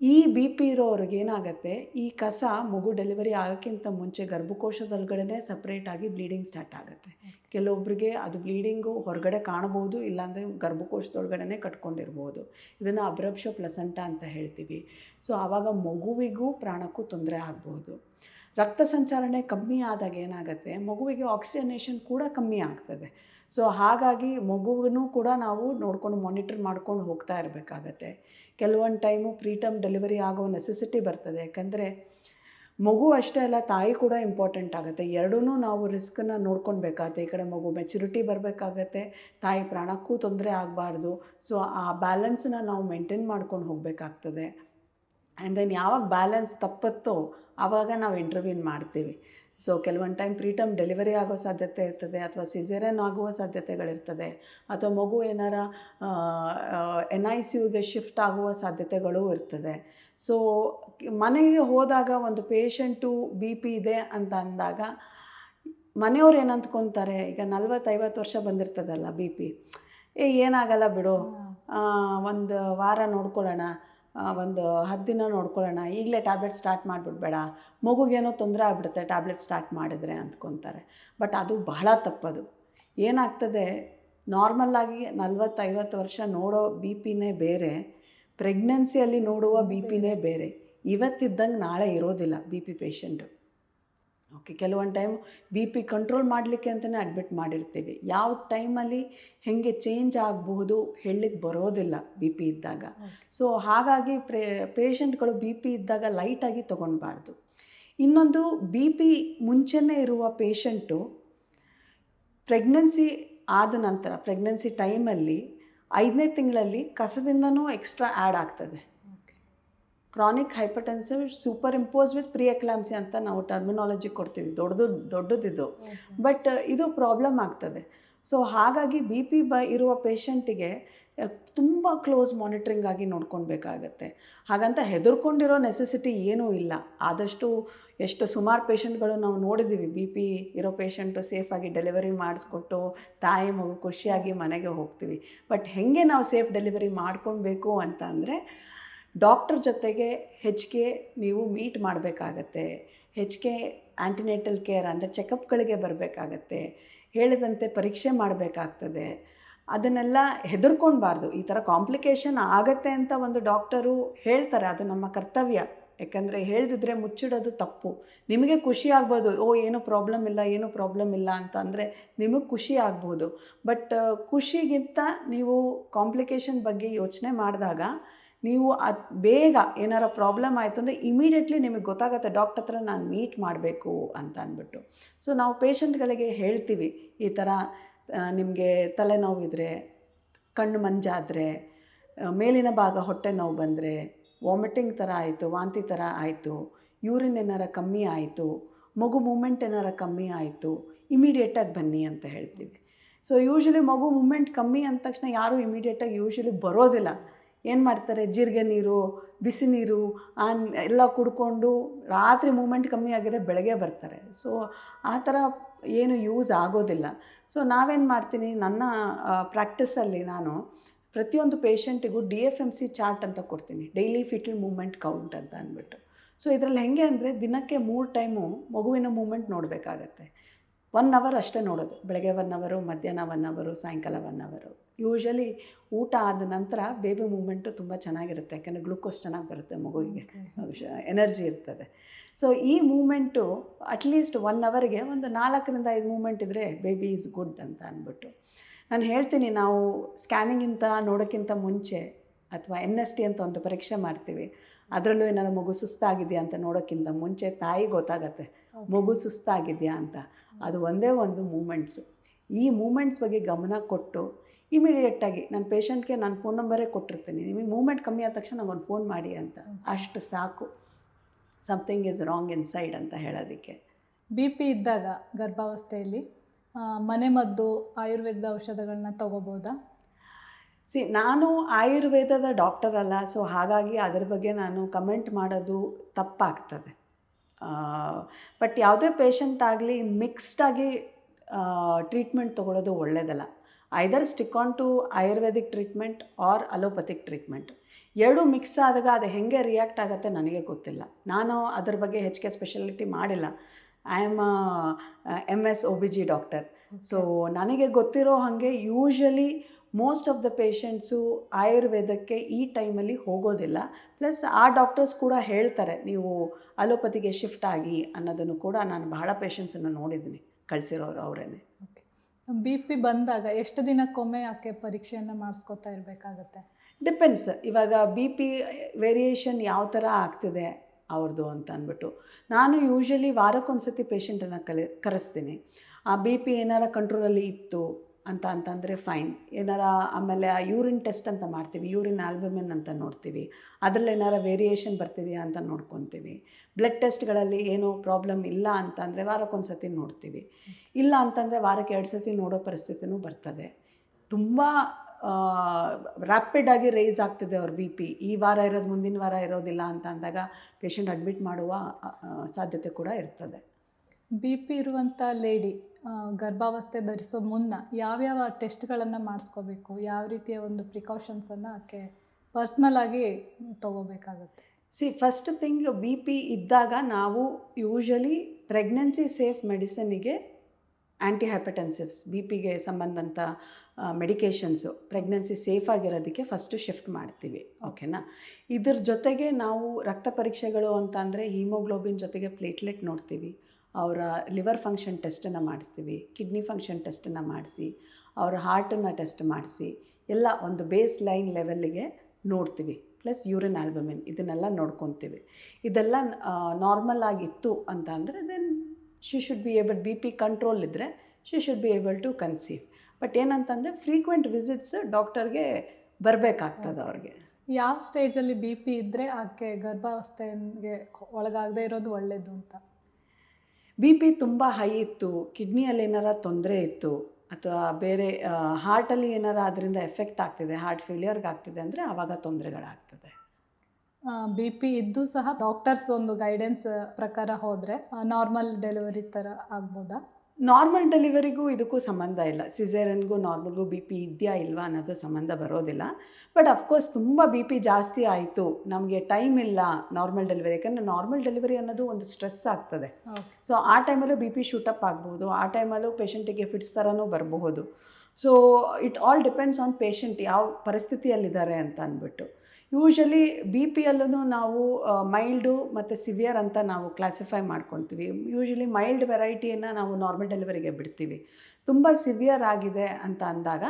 ಈ ಬಿ ಪಿ ಇರೋರಿಗೆ ಏನಾಗುತ್ತೆ ಈ ಕಸ ಮಗು ಡೆಲಿವರಿ ಆಗೋಕ್ಕಿಂತ ಮುಂಚೆ ಗರ್ಭಕೋಶದೊಳಗಡೆ ಸಪ್ರೇಟಾಗಿ ಬ್ಲೀಡಿಂಗ್ ಸ್ಟಾರ್ಟ್ ಆಗುತ್ತೆ. ಕೆಲವೊಬ್ಬರಿಗೆ ಅದು ಬ್ಲೀಡಿಂಗು ಹೊರಗಡೆ ಕಾಣಬಹುದು ಇಲ್ಲಾಂದರೆ ಗರ್ಭಕೋಶದೊಳಗಡೆ ಕಟ್ಕೊಂಡಿರ್ಬೋದು. ಇದನ್ನು ಅಬ್ರಪ್ಷ ಪ್ಲಸಂಟ ಅಂತ ಹೇಳ್ತೀವಿ. ಸೊ ಆವಾಗ ಮಗುವಿಗೂ ಪ್ರಾಣಕ್ಕೂ ತೊಂದರೆ ಆಗ್ಬೋದು. ರಕ್ತ ಸಂಚಾರಣೆ ಕಮ್ಮಿ ಆದಾಗ ಏನಾಗುತ್ತೆ? ಮಗುವಿಗೆ ಆಕ್ಸಿಜನೇಷನ್ ಕೂಡ ಕಮ್ಮಿ ಆಗ್ತದೆ. ಸೊ ಹಾಗಾಗಿ ಮಗುವನ್ನು ಕೂಡ ನಾವು ನೋಡ್ಕೊಂಡು ಮಾನಿಟರ್ ಮಾಡ್ಕೊಂಡು ಹೋಗ್ತಾ ಇರಬೇಕಾಗತ್ತೆ. ಕೆಲವೊಂದು ಟೈಮು ಪ್ರೀಟಮ್ ಡೆಲಿವರಿ ಆಗೋ ನೆಸೆಸಿಟಿ ಬರ್ತದೆ. ಯಾಕಂದರೆ ಮಗು ಅಷ್ಟೇ ಅಲ್ಲ, ತಾಯಿ ಕೂಡ ಇಂಪಾರ್ಟೆಂಟ್ ಆಗುತ್ತೆ. ಎರಡೂ ನಾವು ರಿಸ್ಕನ್ನು ನೋಡ್ಕೊಳ್ಬೇಕಾಗತ್ತೆ. ಈ ಕಡೆ ಮಗು ಮೆಚುರಿಟಿ ಬರಬೇಕಾಗತ್ತೆ. ತಾಯಿ ಪ್ರಾಣಕ್ಕೂ ತೊಂದರೆ ಆಗಬಾರ್ದು. ಸೊ ಆ ಬ್ಯಾಲೆನ್ಸನ್ನ ನಾವು ಮೇಂಟೈನ್ ಮಾಡ್ಕೊಂಡು ಹೋಗಬೇಕಾಗ್ತದೆ. ಆ್ಯಂಡ್ ದೆನ್ ಯಾವಾಗ ಬ್ಯಾಲೆನ್ಸ್ ತಪ್ಪತ್ತೋ ಆವಾಗ ನಾವು ಇಂಟರ್ವ್ಯೂನ್ ಮಾಡ್ತೀವಿ. ಸೊ ಕೆಲವೊಂದು ಟೈಮ್ ಪ್ರೀಟಮ್ ಡೆಲಿವರಿ ಆಗೋ ಸಾಧ್ಯತೆ ಇರ್ತದೆ ಅಥವಾ ಸಿಸೇರಿಯನ್ ಆಗುವ ಸಾಧ್ಯತೆಗಳಿರ್ತದೆ ಅಥವಾ ಮಗು ಏನಾರ ಎನ್ ಐ ಸಿ ಯುಗೆ ಶಿಫ್ಟ್ ಆಗುವ ಸಾಧ್ಯತೆಗಳು ಇರ್ತದೆ. ಸೊ ಮನೆಗೆ ಹೋದಾಗ ಒಂದು ಪೇಷಂಟು ಬಿ ಪಿ ಇದೆ ಅಂತ ಅಂದಾಗ ಮನೆಯವ್ರು ಏನು ಅಂದ್ಕೊತಾರೆ ಈಗ ನಲ್ವತ್ತೈವತ್ತು ವರ್ಷ ಬಂದಿರ್ತದಲ್ಲ ಬಿ ಪಿ ಏ ಏನಾಗಲ್ಲ ಬಿಡು ಒಂದು ವಾರ ನೋಡ್ಕೊಳ್ಳೋಣ ಒಂದು ಹತ್ತು ದಿನ ನೋಡ್ಕೊಳ್ಳೋಣ. ಈಗಲೇ ಟ್ಯಾಬ್ಲೆಟ್ ಸ್ಟಾರ್ಟ್ ಮಾಡಿಬಿಡ್ಬೇಡ. ಮಗುಗೇನೋ ತೊಂದರೆ ಆಗ್ಬಿಡುತ್ತೆ ಟ್ಯಾಬ್ಲೆಟ್ ಸ್ಟಾರ್ಟ್ ಮಾಡಿದರೆ ಅಂದ್ಕೊತಾರೆ. ಬಟ್ ಅದು ಬಹಳ ತಪ್ಪದು. ಏನಾಗ್ತದೆ ನಾರ್ಮಲ್ಲಾಗಿ ನಲ್ವತ್ತೈವತ್ತು ವರ್ಷ ನೋಡೋ ಬಿ ಪಿನೇ ಬೇರೆ ಪ್ರೆಗ್ನೆನ್ಸಿಯಲ್ಲಿ ನೋಡುವ ಬಿ ಪಿನೇ ಬೇರೆ. ಇವತ್ತಿದ್ದಂಗೆ ನಾಳೆ ಇರೋದಿಲ್ಲ ಬಿ ಪಿ ಪೇಷಂಟು ಓಕೆ ಕೆಲವೊಂದು ಟೈಮ್ ಬಿ ಪಿ ಕಂಟ್ರೋಲ್ ಮಾಡಲಿಕ್ಕೆ ಅಂತಲೇ ಅಡ್ಮಿಟ್ ಮಾಡಿರ್ತೀವಿ. ಯಾವ ಟೈಮಲ್ಲಿ ಹೇಗೆ ಚೇಂಜ್ ಆಗಬಹುದು ಹೇಳಲಿಕ್ಕೆ ಬರೋದಿಲ್ಲ ಬಿ ಪಿ ಇದ್ದಾಗ. ಸೊ ಹಾಗಾಗಿ ಪ್ರೇ ಪೇಷಂಟ್ಗಳು ಬಿ ಪಿ ಇದ್ದಾಗ ಲೈಟಾಗಿ ತೊಗೊಳ್ಬಾರ್ದು ಇನ್ನೊಂದು ಬಿ ಪಿ ಮುಂಚೆನೇ ಇರುವ ಪೇಷಂಟು ಪ್ರೆಗ್ನೆನ್ಸಿ ಆದ ನಂತರ ಪ್ರೆಗ್ನೆನ್ಸಿ ಟೈಮಲ್ಲಿ ಐದನೇ ತಿಂಗಳಲ್ಲಿ ಕಸದಿಂದನೂ ಎಕ್ಸ್ಟ್ರಾ ಆ್ಯಡ್ ಆಗ್ತದೆ. Chronic hypertensive super impose with pre eclampsia ಅಂತ ನಾವು ಟರ್ಮಿನಾಲಜಿ ಕೊಡ್ತೀವಿ. ದೊಡ್ಡದು ದೊಡ್ಡದಿದು. ಬಟ್ ಇದು ಪ್ರಾಬ್ಲಮ್ ಆಗ್ತದೆ. ಸೊ ಹಾಗಾಗಿ ಬಿ ಪಿ ಬ ಇರುವ ಪೇಷಂಟಿಗೆ ತುಂಬ ಕ್ಲೋಸ್ ಮಾನಿಟ್ರಿಂಗ್ ಆಗಿ ನೋಡ್ಕೊಳ್ಬೇಕಾಗತ್ತೆ. ಹಾಗಂತ ಹೆದರ್ಕೊಂಡಿರೋ ನೆಸೆಸಿಟಿ ಏನೂ ಇಲ್ಲ. ಆದಷ್ಟು ಎಷ್ಟು ಸುಮಾರು ಪೇಷಂಟ್ಗಳು ನಾವು ನೋಡಿದ್ದೀವಿ ಬಿ ಪಿ ಇರೋ ಪೇಷಂಟು ಸೇಫಾಗಿ ಡೆಲಿವರಿ ಮಾಡಿಸ್ಕೊಟ್ಟು ತಾಯಿ ಮಗು ಖುಷಿಯಾಗಿ ಮನೆಗೆ ಹೋಗ್ತೀವಿ. ಬಟ್ ಹೇಗೆ ನಾವು ಸೇಫ್ ಡೆಲಿವರಿ ಮಾಡ್ಕೊಳ್ಬೇಕು ಅಂತ ಅಂದರೆ ಡಾಕ್ಟರ್ ಜೊತೆಗೆ ಹೆಚ್ಚಿಗೆ ನೀವು ಮೀಟ್ ಮಾಡಬೇಕಾಗತ್ತೆ. ಹೆಚ್ಚಿಗೆ ಆ್ಯಂಟಿನೇಟಲ್ ಕೇರ್ ಅಂದರೆ ಚೆಕಪ್ಗಳಿಗೆ ಬರಬೇಕಾಗತ್ತೆ. ಹೇಳಿದಂತೆ ಪರೀಕ್ಷೆ ಮಾಡಬೇಕಾಗ್ತದೆ. ಅದನ್ನೆಲ್ಲ ಹೆದರ್ಕೊಳ್ಬಾರ್ದು. ಈ ಥರ ಕಾಂಪ್ಲಿಕೇಶನ್ ಆಗತ್ತೆ ಅಂತ ಒಂದು ಡಾಕ್ಟರು ಹೇಳ್ತಾರೆ. ಅದು ನಮ್ಮ ಕರ್ತವ್ಯ. ಯಾಕಂದರೆ ಹೇಳಿದ್ರೆ ಮುಚ್ಚಿಡೋದು ತಪ್ಪು. ನಿಮಗೆ ಖುಷಿ ಆಗ್ಬೋದು. ಓ, ಏನೂ ಪ್ರಾಬ್ಲಮ್ ಇಲ್ಲ, ಏನೂ ಪ್ರಾಬ್ಲಮ್ ಇಲ್ಲ ಅಂತ ಅಂದರೆ ನಿಮಗೆ ಖುಷಿ ಆಗ್ಬೋದು. ಬಟ್ ಖುಷಿಗಿಂತ ನೀವು ಕಾಂಪ್ಲಿಕೇಶನ್ ಬಗ್ಗೆ ಯೋಚನೆ ಮಾಡಿದಾಗ ನೀವು ಅದು ಬೇಗ ಏನಾರ ಪ್ರಾಬ್ಲಮ್ ಆಯಿತು ಅಂದರೆ ಇಮಿಡಿಯೇಟ್ಲಿ ನಿಮಗೆ ಗೊತ್ತಾಗುತ್ತೆ ಡಾಕ್ಟರ್ ಹತ್ರ ನಾನು ಮೀಟ್ ಮಾಡಬೇಕು ಅಂತ ಅಂದ್ಬಿಟ್ಟು. ಸೊ ನಾವು ಪೇಷಂಟ್ಗಳಿಗೆ ಹೇಳ್ತೀವಿ, ಈ ಥರ ನಿಮಗೆ ತಲೆನೋವಿದ್ರೆ ಕಣ್ಣು ಮಂಜಾದರೆ ಮೇಲಿನ ಭಾಗ ಹೊಟ್ಟೆ ನೋವು ಬಂದರೆ ವಾಮಿಟಿಂಗ್ ಥರ ಆಯಿತು, ವಾಂತಿ ಥರ ಆಯಿತು ಯೂರಿನ್ ಏನಾರ ಕಮ್ಮಿ ಆಯಿತು, ಮಗು ಮೂಮೆಂಟ್ ಏನಾರ ಕಮ್ಮಿ ಆಯಿತು ಇಮಿಡಿಯೇಟಾಗಿ ಬನ್ನಿ ಅಂತ ಹೇಳ್ತೀವಿ. ಸೊ ಯೂಶ್ವಲಿ ಮಗು ಮೂಮೆಂಟ್ ಕಮ್ಮಿ ಅಂದ ತಕ್ಷಣ ಯಾರೂ ಇಮಿಡಿಯೇಟಾಗಿ ಯೂಶ್ವಲಿ ಬರೋದಿಲ್ಲ. ಏನು ಮಾಡ್ತಾರೆ? ಜೀರಿಗೆ ನೀರು, ಬಿಸಿ ನೀರು, ಆ ಎಲ್ಲ ಕುಡ್ಕೊಂಡು ರಾತ್ರಿ ಮೂಮೆಂಟ್ ಕಮ್ಮಿ ಆಗಿರೋ ಬೆಳಗ್ಗೆ ಬರ್ತಾರೆ. ಸೊ ಆ ಥರ ಏನು ಯೂಸ್ ಆಗೋದಿಲ್ಲ. ಸೊ ನಾವೇನು ಮಾಡ್ತೀನಿ? ನನ್ನ ಪ್ರಾಕ್ಟೀಸಲ್ಲಿ ನಾನು ಪ್ರತಿಯೊಂದು ಪೇಷಂಟಿಗೂ D F M C chart ಅಂತ ಕೊಡ್ತೀನಿ. ಡೈಲಿ ಫಿಟಲ್ ಮೂಮೆಂಟ್ ಕೌಂಟ್ ಅಂತ ಅಂದ್ಬಿಟ್ಟು. ಸೊ ಇದರಲ್ಲಿ ಹೆಂಗೆ ಅಂದರೆ ದಿನಕ್ಕೆ ಮೂರು ಟೈಮು ಮಗುವಿನ ಮೂಮೆಂಟ್ ನೋಡಬೇಕಾಗತ್ತೆ. ಒನ್ ಅವರ್ ಅಷ್ಟೇ ನೋಡೋದು. ಬೆಳಗ್ಗೆ ಒನ್ ಅವರು ಮಧ್ಯಾಹ್ನ ಒನ್ ಅವರು ಸಾಯಂಕಾಲ ಒನ್ ಅವರು ಯೂಶ್ವಲಿ ಊಟ ಆದ ನಂತರ ಬೇಬಿ ಮೂಮೆಂಟು ತುಂಬ ಚೆನ್ನಾಗಿರುತ್ತೆ. ಯಾಕೆಂದರೆ ಗ್ಲೂಕೋಸ್ ಚೆನ್ನಾಗಿ ಬರುತ್ತೆ ಮಗುವಿಗೆ. ಎನರ್ಜಿ ಇರ್ತದೆ. ಸೊ ಈ ಮೂಮೆಂಟು ಅಟ್ಲೀಸ್ಟ್ ಒನ್ ಅವರ್ಗೆ ಒಂದು ನಾಲ್ಕರಿಂದ ಐದು ಮೂಮೆಂಟ್ ಇದ್ದರೆ ಬೇಬಿ ಈಸ್ ಗುಡ್ ಅಂತ ಅಂದ್ಬಿಟ್ಟು ನಾನು ಹೇಳ್ತೀನಿ ನಾವು ಸ್ಕ್ಯಾನಿಂಗಿಂತ ನೋಡೋಕ್ಕಿಂತ ಮುಂಚೆ ಅಥವಾ ಎನ್ ಎಸ್ ಟಿ ಅಂತ ಒಂದು ಪರೀಕ್ಷೆ ಮಾಡ್ತೀವಿ. ಅದರಲ್ಲೂ ಏನಾದ್ರು ಮಗು ಸುಸ್ತಾಗಿದೆಯಾ ಅಂತ ನೋಡೋಕ್ಕಿಂತ ಮುಂಚೆ ತಾಯಿ ಗೊತ್ತಾಗತ್ತೆ. ಮಗು ಸುಸ್ತಾಗಿದೆಯಾ ಅಂತ. ಅದು ಒಂದೇ ಒಂದು ಮೂಮೆಂಟ್ಸು ಈ ಮೂಮೆಂಟ್ಸ್ ಬಗ್ಗೆ ಗಮನ ಕೊಟ್ಟು ಇಮಿಡಿಯೇಟಾಗಿ ನನ್ನ ಪೇಷಂಟ್ಗೆ ನಾನು ಫೋನ್ ನಂಬರೇ ಕೊಟ್ಟಿರ್ತೀನಿ. ನಿಮಗೆ ಮೂಮೆಂಟ್ ಕಮ್ಮಿ ಆದ ತಕ್ಷಣ ನಂಗೊಂದು ಫೋನ್ ಮಾಡಿ ಅಂತ. ಅಷ್ಟು ಸಾಕು. Something is wrong inside ಅಂತ ಹೇಳೋದಕ್ಕೆ. ಬಿ ಪಿ ಇದ್ದಾಗ ಗರ್ಭಾವಸ್ಥೆಯಲ್ಲಿ ಮನೆಮದ್ದು ಆಯುರ್ವೇದ ಔಷಧಗಳನ್ನ ತಗೋಬೋದಾ? ಸಿ ನಾನು ಆಯುರ್ವೇದದ ಡಾಕ್ಟರ್ ಅಲ್ಲ ಸೊ ಹಾಗಾಗಿ ಅದ್ರ ಬಗ್ಗೆ ನಾನು ಕಮೆಂಟ್ ಮಾಡೋದು ತಪ್ಪಾಗ್ತದೆ. ಬಟ್ ಯಾವುದೇ ಪೇಷಂಟ್ ಆಗಲಿ ಮಿಕ್ಸ್ಡಾಗಿ ಟ್ರೀಟ್ಮೆಂಟ್ ತೊಗೊಳೋದು ಒಳ್ಳೆಯದಲ್ಲ either stick on to ayurvedic treatment or allopathic treatment ಎರಡೂ ಮಿಕ್ಸ್ ಆದಾಗ ಅದು ಹೆಂಗೆ ರಿಯಾಕ್ಟ್ ಆಗುತ್ತೆ ನನಗೆ ಗೊತ್ತಿಲ್ಲ. ನಾನು ಅದ್ರ ಬಗ್ಗೆ ಹೆಚ್ಚಿಗೆ ಸ್ಪೆಷಾಲಿಟಿ ಮಾಡಿಲ್ಲ. I am M S O B G doctor so ನನಗೆ ಗೊತ್ತಿರೋ ಹಾಗೆ usually most of the patients ಆಯುರ್ವೇದಕ್ಕೆ ಈ ಟೈಮಲ್ಲಿ ಹೋಗೋದಿಲ್ಲ. ಪ್ಲಸ್ ಆ ಡಾಕ್ಟರ್ಸ್ ಕೂಡ ಹೇಳ್ತಾರೆ, ನೀವು ಅಲೋಪತಿಗೆ ಶಿಫ್ಟ್ ಆಗಿ ಅನ್ನೋದನ್ನು ಕೂಡ ನಾನು ಬಹಳ ಪೇಷಂಟ್ಸನ್ನು ನೋಡಿದ್ದೀನಿ, ಕಳಿಸಿರೋರು ಅವರೇನೆ. ಬಿ ಪಿ ಬಂದಾಗ ಎಷ್ಟು ದಿನಕ್ಕೊಮ್ಮೆ ಯಾಕೆ ಪರೀಕ್ಷೆಯನ್ನು ಮಾಡಿಸ್ಕೊತಾ ಇರಬೇಕಾಗತ್ತೆ? ಡಿಪೆಂಡ್ಸ್ ಇವಾಗ ಬಿ ಪಿ ವೇರಿಯೇಷನ್ ಯಾವ ಥರ ಆಗ್ತಿದೆ ಅವ್ರದ್ದು ಅಂತ ಅಂದ್ಬಿಟ್ಟು. ನಾನು ಯೂಶ್ವಲಿ ವಾರಕ್ಕೊಂದ್ಸತಿ ಪೇಷಂಟನ್ನು ಕಲಿ, ಕರೆಸ್ತೀನಿ. ಆ ಬಿ ಪಿ ಏನಾರ ಕಂಟ್ರೋಲಲ್ಲಿ ಇತ್ತು ಅಂತ ಅಂತಂದರೆ ಫೈನ್ ಏನಾರ ಆಮೇಲೆ ಆ ಯೂರಿನ್ ಟೆಸ್ಟ್ ಅಂತ ಮಾಡ್ತೀವಿ. ಯೂರಿನ್ ಆಲ್ಬಮಿನ್ ಅಂತ ನೋಡ್ತೀವಿ. ಅದರಲ್ಲಿ ಏನಾರ ವೇರಿಯೇಷನ್ ಬರ್ತಿದೆಯಾ ಅಂತ ನೋಡ್ಕೊತೀವಿ. ಬ್ಲಡ್ ಟೆಸ್ಟ್ಗಳಲ್ಲಿ ಏನೂ ಪ್ರಾಬ್ಲಮ್ ಇಲ್ಲ ಅಂತಂದರೆ ವಾರಕ್ಕೊಂದ್ಸತಿ ನೋಡ್ತೀವಿ. ಇಲ್ಲ ಅಂತಂದರೆ ವಾರಕ್ಕೆ ಎರಡು ಸತಿ ನೋಡೋ ಪರಿಸ್ಥಿತಿನೂ ಬರ್ತದೆ. ತುಂಬ ರ್ಯಾಪಿಡಾಗಿ ರೈಸ್ ಆಗ್ತಿದೆ ಅವ್ರ ಬಿ ಪಿ ಈ ವಾರ ಇರೋದು, ಮುಂದಿನ ವಾರ ಇರೋದಿಲ್ಲ ಅಂತ ಅಂದಾಗ ಪೇಷಂಟ್ ಅಡ್ಮಿಟ್ ಮಾಡುವ ಸಾಧ್ಯತೆ ಕೂಡ ಇರ್ತದೆ. ಬಿ ಪಿ ಇರುವಂಥ ಲೇಡಿ ಗರ್ಭಾವಸ್ಥೆ ಧರಿಸೋ ಮುನ್ನ ಯಾವ್ಯಾವ ಟೆಸ್ಟ್ಗಳನ್ನು ಮಾಡಿಸ್ಕೋಬೇಕು, ಯಾವ ರೀತಿಯ ಒಂದು ಪ್ರಿಕಾಷನ್ಸನ್ನು ಆಕೆ ಪರ್ಸ್ನಲ್ ಆಗಿ ತೊಗೋಬೇಕಾಗುತ್ತೆ? See, first thing B P ಇದ್ದಾಗ ನಾವು ಯೂಶಲಿ ಪ್ರೆಗ್ನೆನ್ಸಿ ಸೇಫ್ ಮೆಡಿಸಿನಿಗೆ ಆ್ಯಂಟಿ ಹೈಪಟೆನ್ಸಿವ್ಸ್ ಬಿ ಪಿಗೆ ಸಂಬಂಧಂಥ ಮೆಡಿಕೇಷನ್ಸು ಪ್ರೆಗ್ನೆನ್ಸಿ ಸೇಫ್ ಆಗಿರೋದಕ್ಕೆ ಫಸ್ಟು ಶಿಫ್ಟ್ ಮಾಡ್ತೀವಿ, ಓಕೆನಾ? ಇದ್ರ ಜೊತೆಗೆ ನಾವು ರಕ್ತ ಪರೀಕ್ಷೆಗಳು ಅಂತ ಅಂದರೆ ಹೀಮೋಗ್ಲೋಬಿನ್ ಜೊತೆಗೆ ಪ್ಲೇಟ್ಲೆಟ್ ನೋಡ್ತೀವಿ ಅವರ ಲಿವರ್ ಫಂಕ್ಷನ್ ಟೆಸ್ಟನ್ನು ಮಾಡಿಸ್ತೀವಿ ಕಿಡ್ನಿ ಫಂಕ್ಷನ್ ಟೆಸ್ಟನ್ನು ಮಾಡಿಸಿ ಅವರ ಹಾರ್ಟನ್ನು ಟೆಸ್ಟ್ ಮಾಡಿಸಿ ಎಲ್ಲ ಒಂದು ಬೇಸ್ ಲೈನ್ ಲೆವೆಲ್ಲಿಗೆ ನೋಡ್ತೀವಿ. ಪ್ಲಸ್ ಯೂರಿನ್ ಆಲ್ಬಮಿನ್ ಇದನ್ನೆಲ್ಲ ನೋಡ್ಕೊತೀವಿ. ಇದೆಲ್ಲ ನಾರ್ಮಲ್ ಆಗಿತ್ತು ಅಂತ ಅಂದರೆ then she should be able B P control ಇದ್ದರೆ she should be able to conceive but ಏನಂತಂದರೆ ಫ್ರೀಕ್ವೆಂಟ್ ವಿಸಿಟ್ಸ್ ಡಾಕ್ಟರ್ಗೆ ಬರಬೇಕಾಗ್ತದೆ ಅವ್ರಿಗೆ. ಯಾವ ಸ್ಟೇಜಲ್ಲಿ ಬಿ ಪಿ ಇದ್ದರೆ ಆಕೆ ಗರ್ಭಾವಸ್ಥೆಗೆ ಒಳಗಾಗದೇ ಇರೋದು ಒಳ್ಳೆಯದು ಅಂತ? ಬಿ ಪಿ ತುಂಬ ಹೈ ಇತ್ತು ಕಿಡ್ನಿಯಲ್ಲಿ ಏನಾರ ತೊಂದರೆ ಇತ್ತು, ಅಥವಾ ಬೇರೆ ಹಾರ್ಟಲ್ಲಿ ಏನಾರ ಅದರಿಂದ ಎಫೆಕ್ಟ್ ಆಗ್ತಿದೆ ಹಾರ್ಟ್ ಫೇಲಿಯರ್ಗೆ ಆಗ್ತಿದೆ ಅಂದರೆ ಆವಾಗ ತೊಂದರೆಗಳಾಗ್ತದೆ. ಬಿ ಪಿ ಇದ್ದು ಸಹ ಡಾಕ್ಟರ್ಸ್ ಒಂದು ಗೈಡೆನ್ಸ್ ಪ್ರಕಾರ ಹೋದರೆ ನಾರ್ಮಲ್ ಡೆಲಿವರಿ ಥರ ಆಗ್ಬೋದಾ? ನಾರ್ಮಲ್ ಡೆಲಿವರಿಗೂ ಇದಕ್ಕೂ ಸಂಬಂಧ ಇಲ್ಲ. ಸಿಸೇರನ್ಗೂ ನಾರ್ಮಲ್ಗೂ ಬಿ ಪಿ ಇದೆಯಾ ಇಲ್ವಾ ಅನ್ನೋದು ಸಂಬಂಧ ಬರೋದಿಲ್ಲ. ಬಟ್ ಅಫ್ಕೋರ್ಸ್ ತುಂಬ ಬಿ ಪಿ ಜಾಸ್ತಿ ಆಯಿತು. ನಮಗೆ ಟೈಮ್ ಇಲ್ಲ ನಾರ್ಮಲ್ ಡೆಲಿವರಿ ಯಾಕಂದರೆ ನಾರ್ಮಲ್ ಡೆಲಿವರಿ ಅನ್ನೋದು ಒಂದು ಸ್ಟ್ರೆಸ್ ಆಗ್ತದೆ. ಸೊ ಆ ಟೈಮಲ್ಲೂ ಬಿ ಪಿ ಶೂಟಪ್ ಆಗ್ಬೋದು. ಆ ಟೈಮಲ್ಲೂ ಪೇಷಂಟಿಗೆ ಫಿಟ್ಸ್ ಥರನೂ ಬರಬಹುದು. So it all depends on patient ಯಾವ ಪರಿಸ್ಥಿತಿಯಲ್ಲಿದ್ದಾರೆ ಅಂತ ಅಂದ್ಬಿಟ್ಟು. ಯೂಶಲಿ ಬಿ ಪಿ ಎಲ್ಲೂ ನಾವು ಮೈಲ್ಡು ಮತ್ತು ಸಿವಿಯರ್ ಅಂತ ನಾವು ಕ್ಲಾಸಿಫೈ ಮಾಡ್ಕೊತೀವಿ. ಯೂಶಲಿ ಮೈಲ್ಡ್ ವೆರೈಟಿಯನ್ನು ನಾವು ನಾರ್ಮಲ್ ಡೆಲಿವರಿಗೆ ಬಿಡ್ತೀವಿ. ತುಂಬ ಸಿವಿಯರ್ ಆಗಿದೆ ಅಂತ ಅಂದಾಗ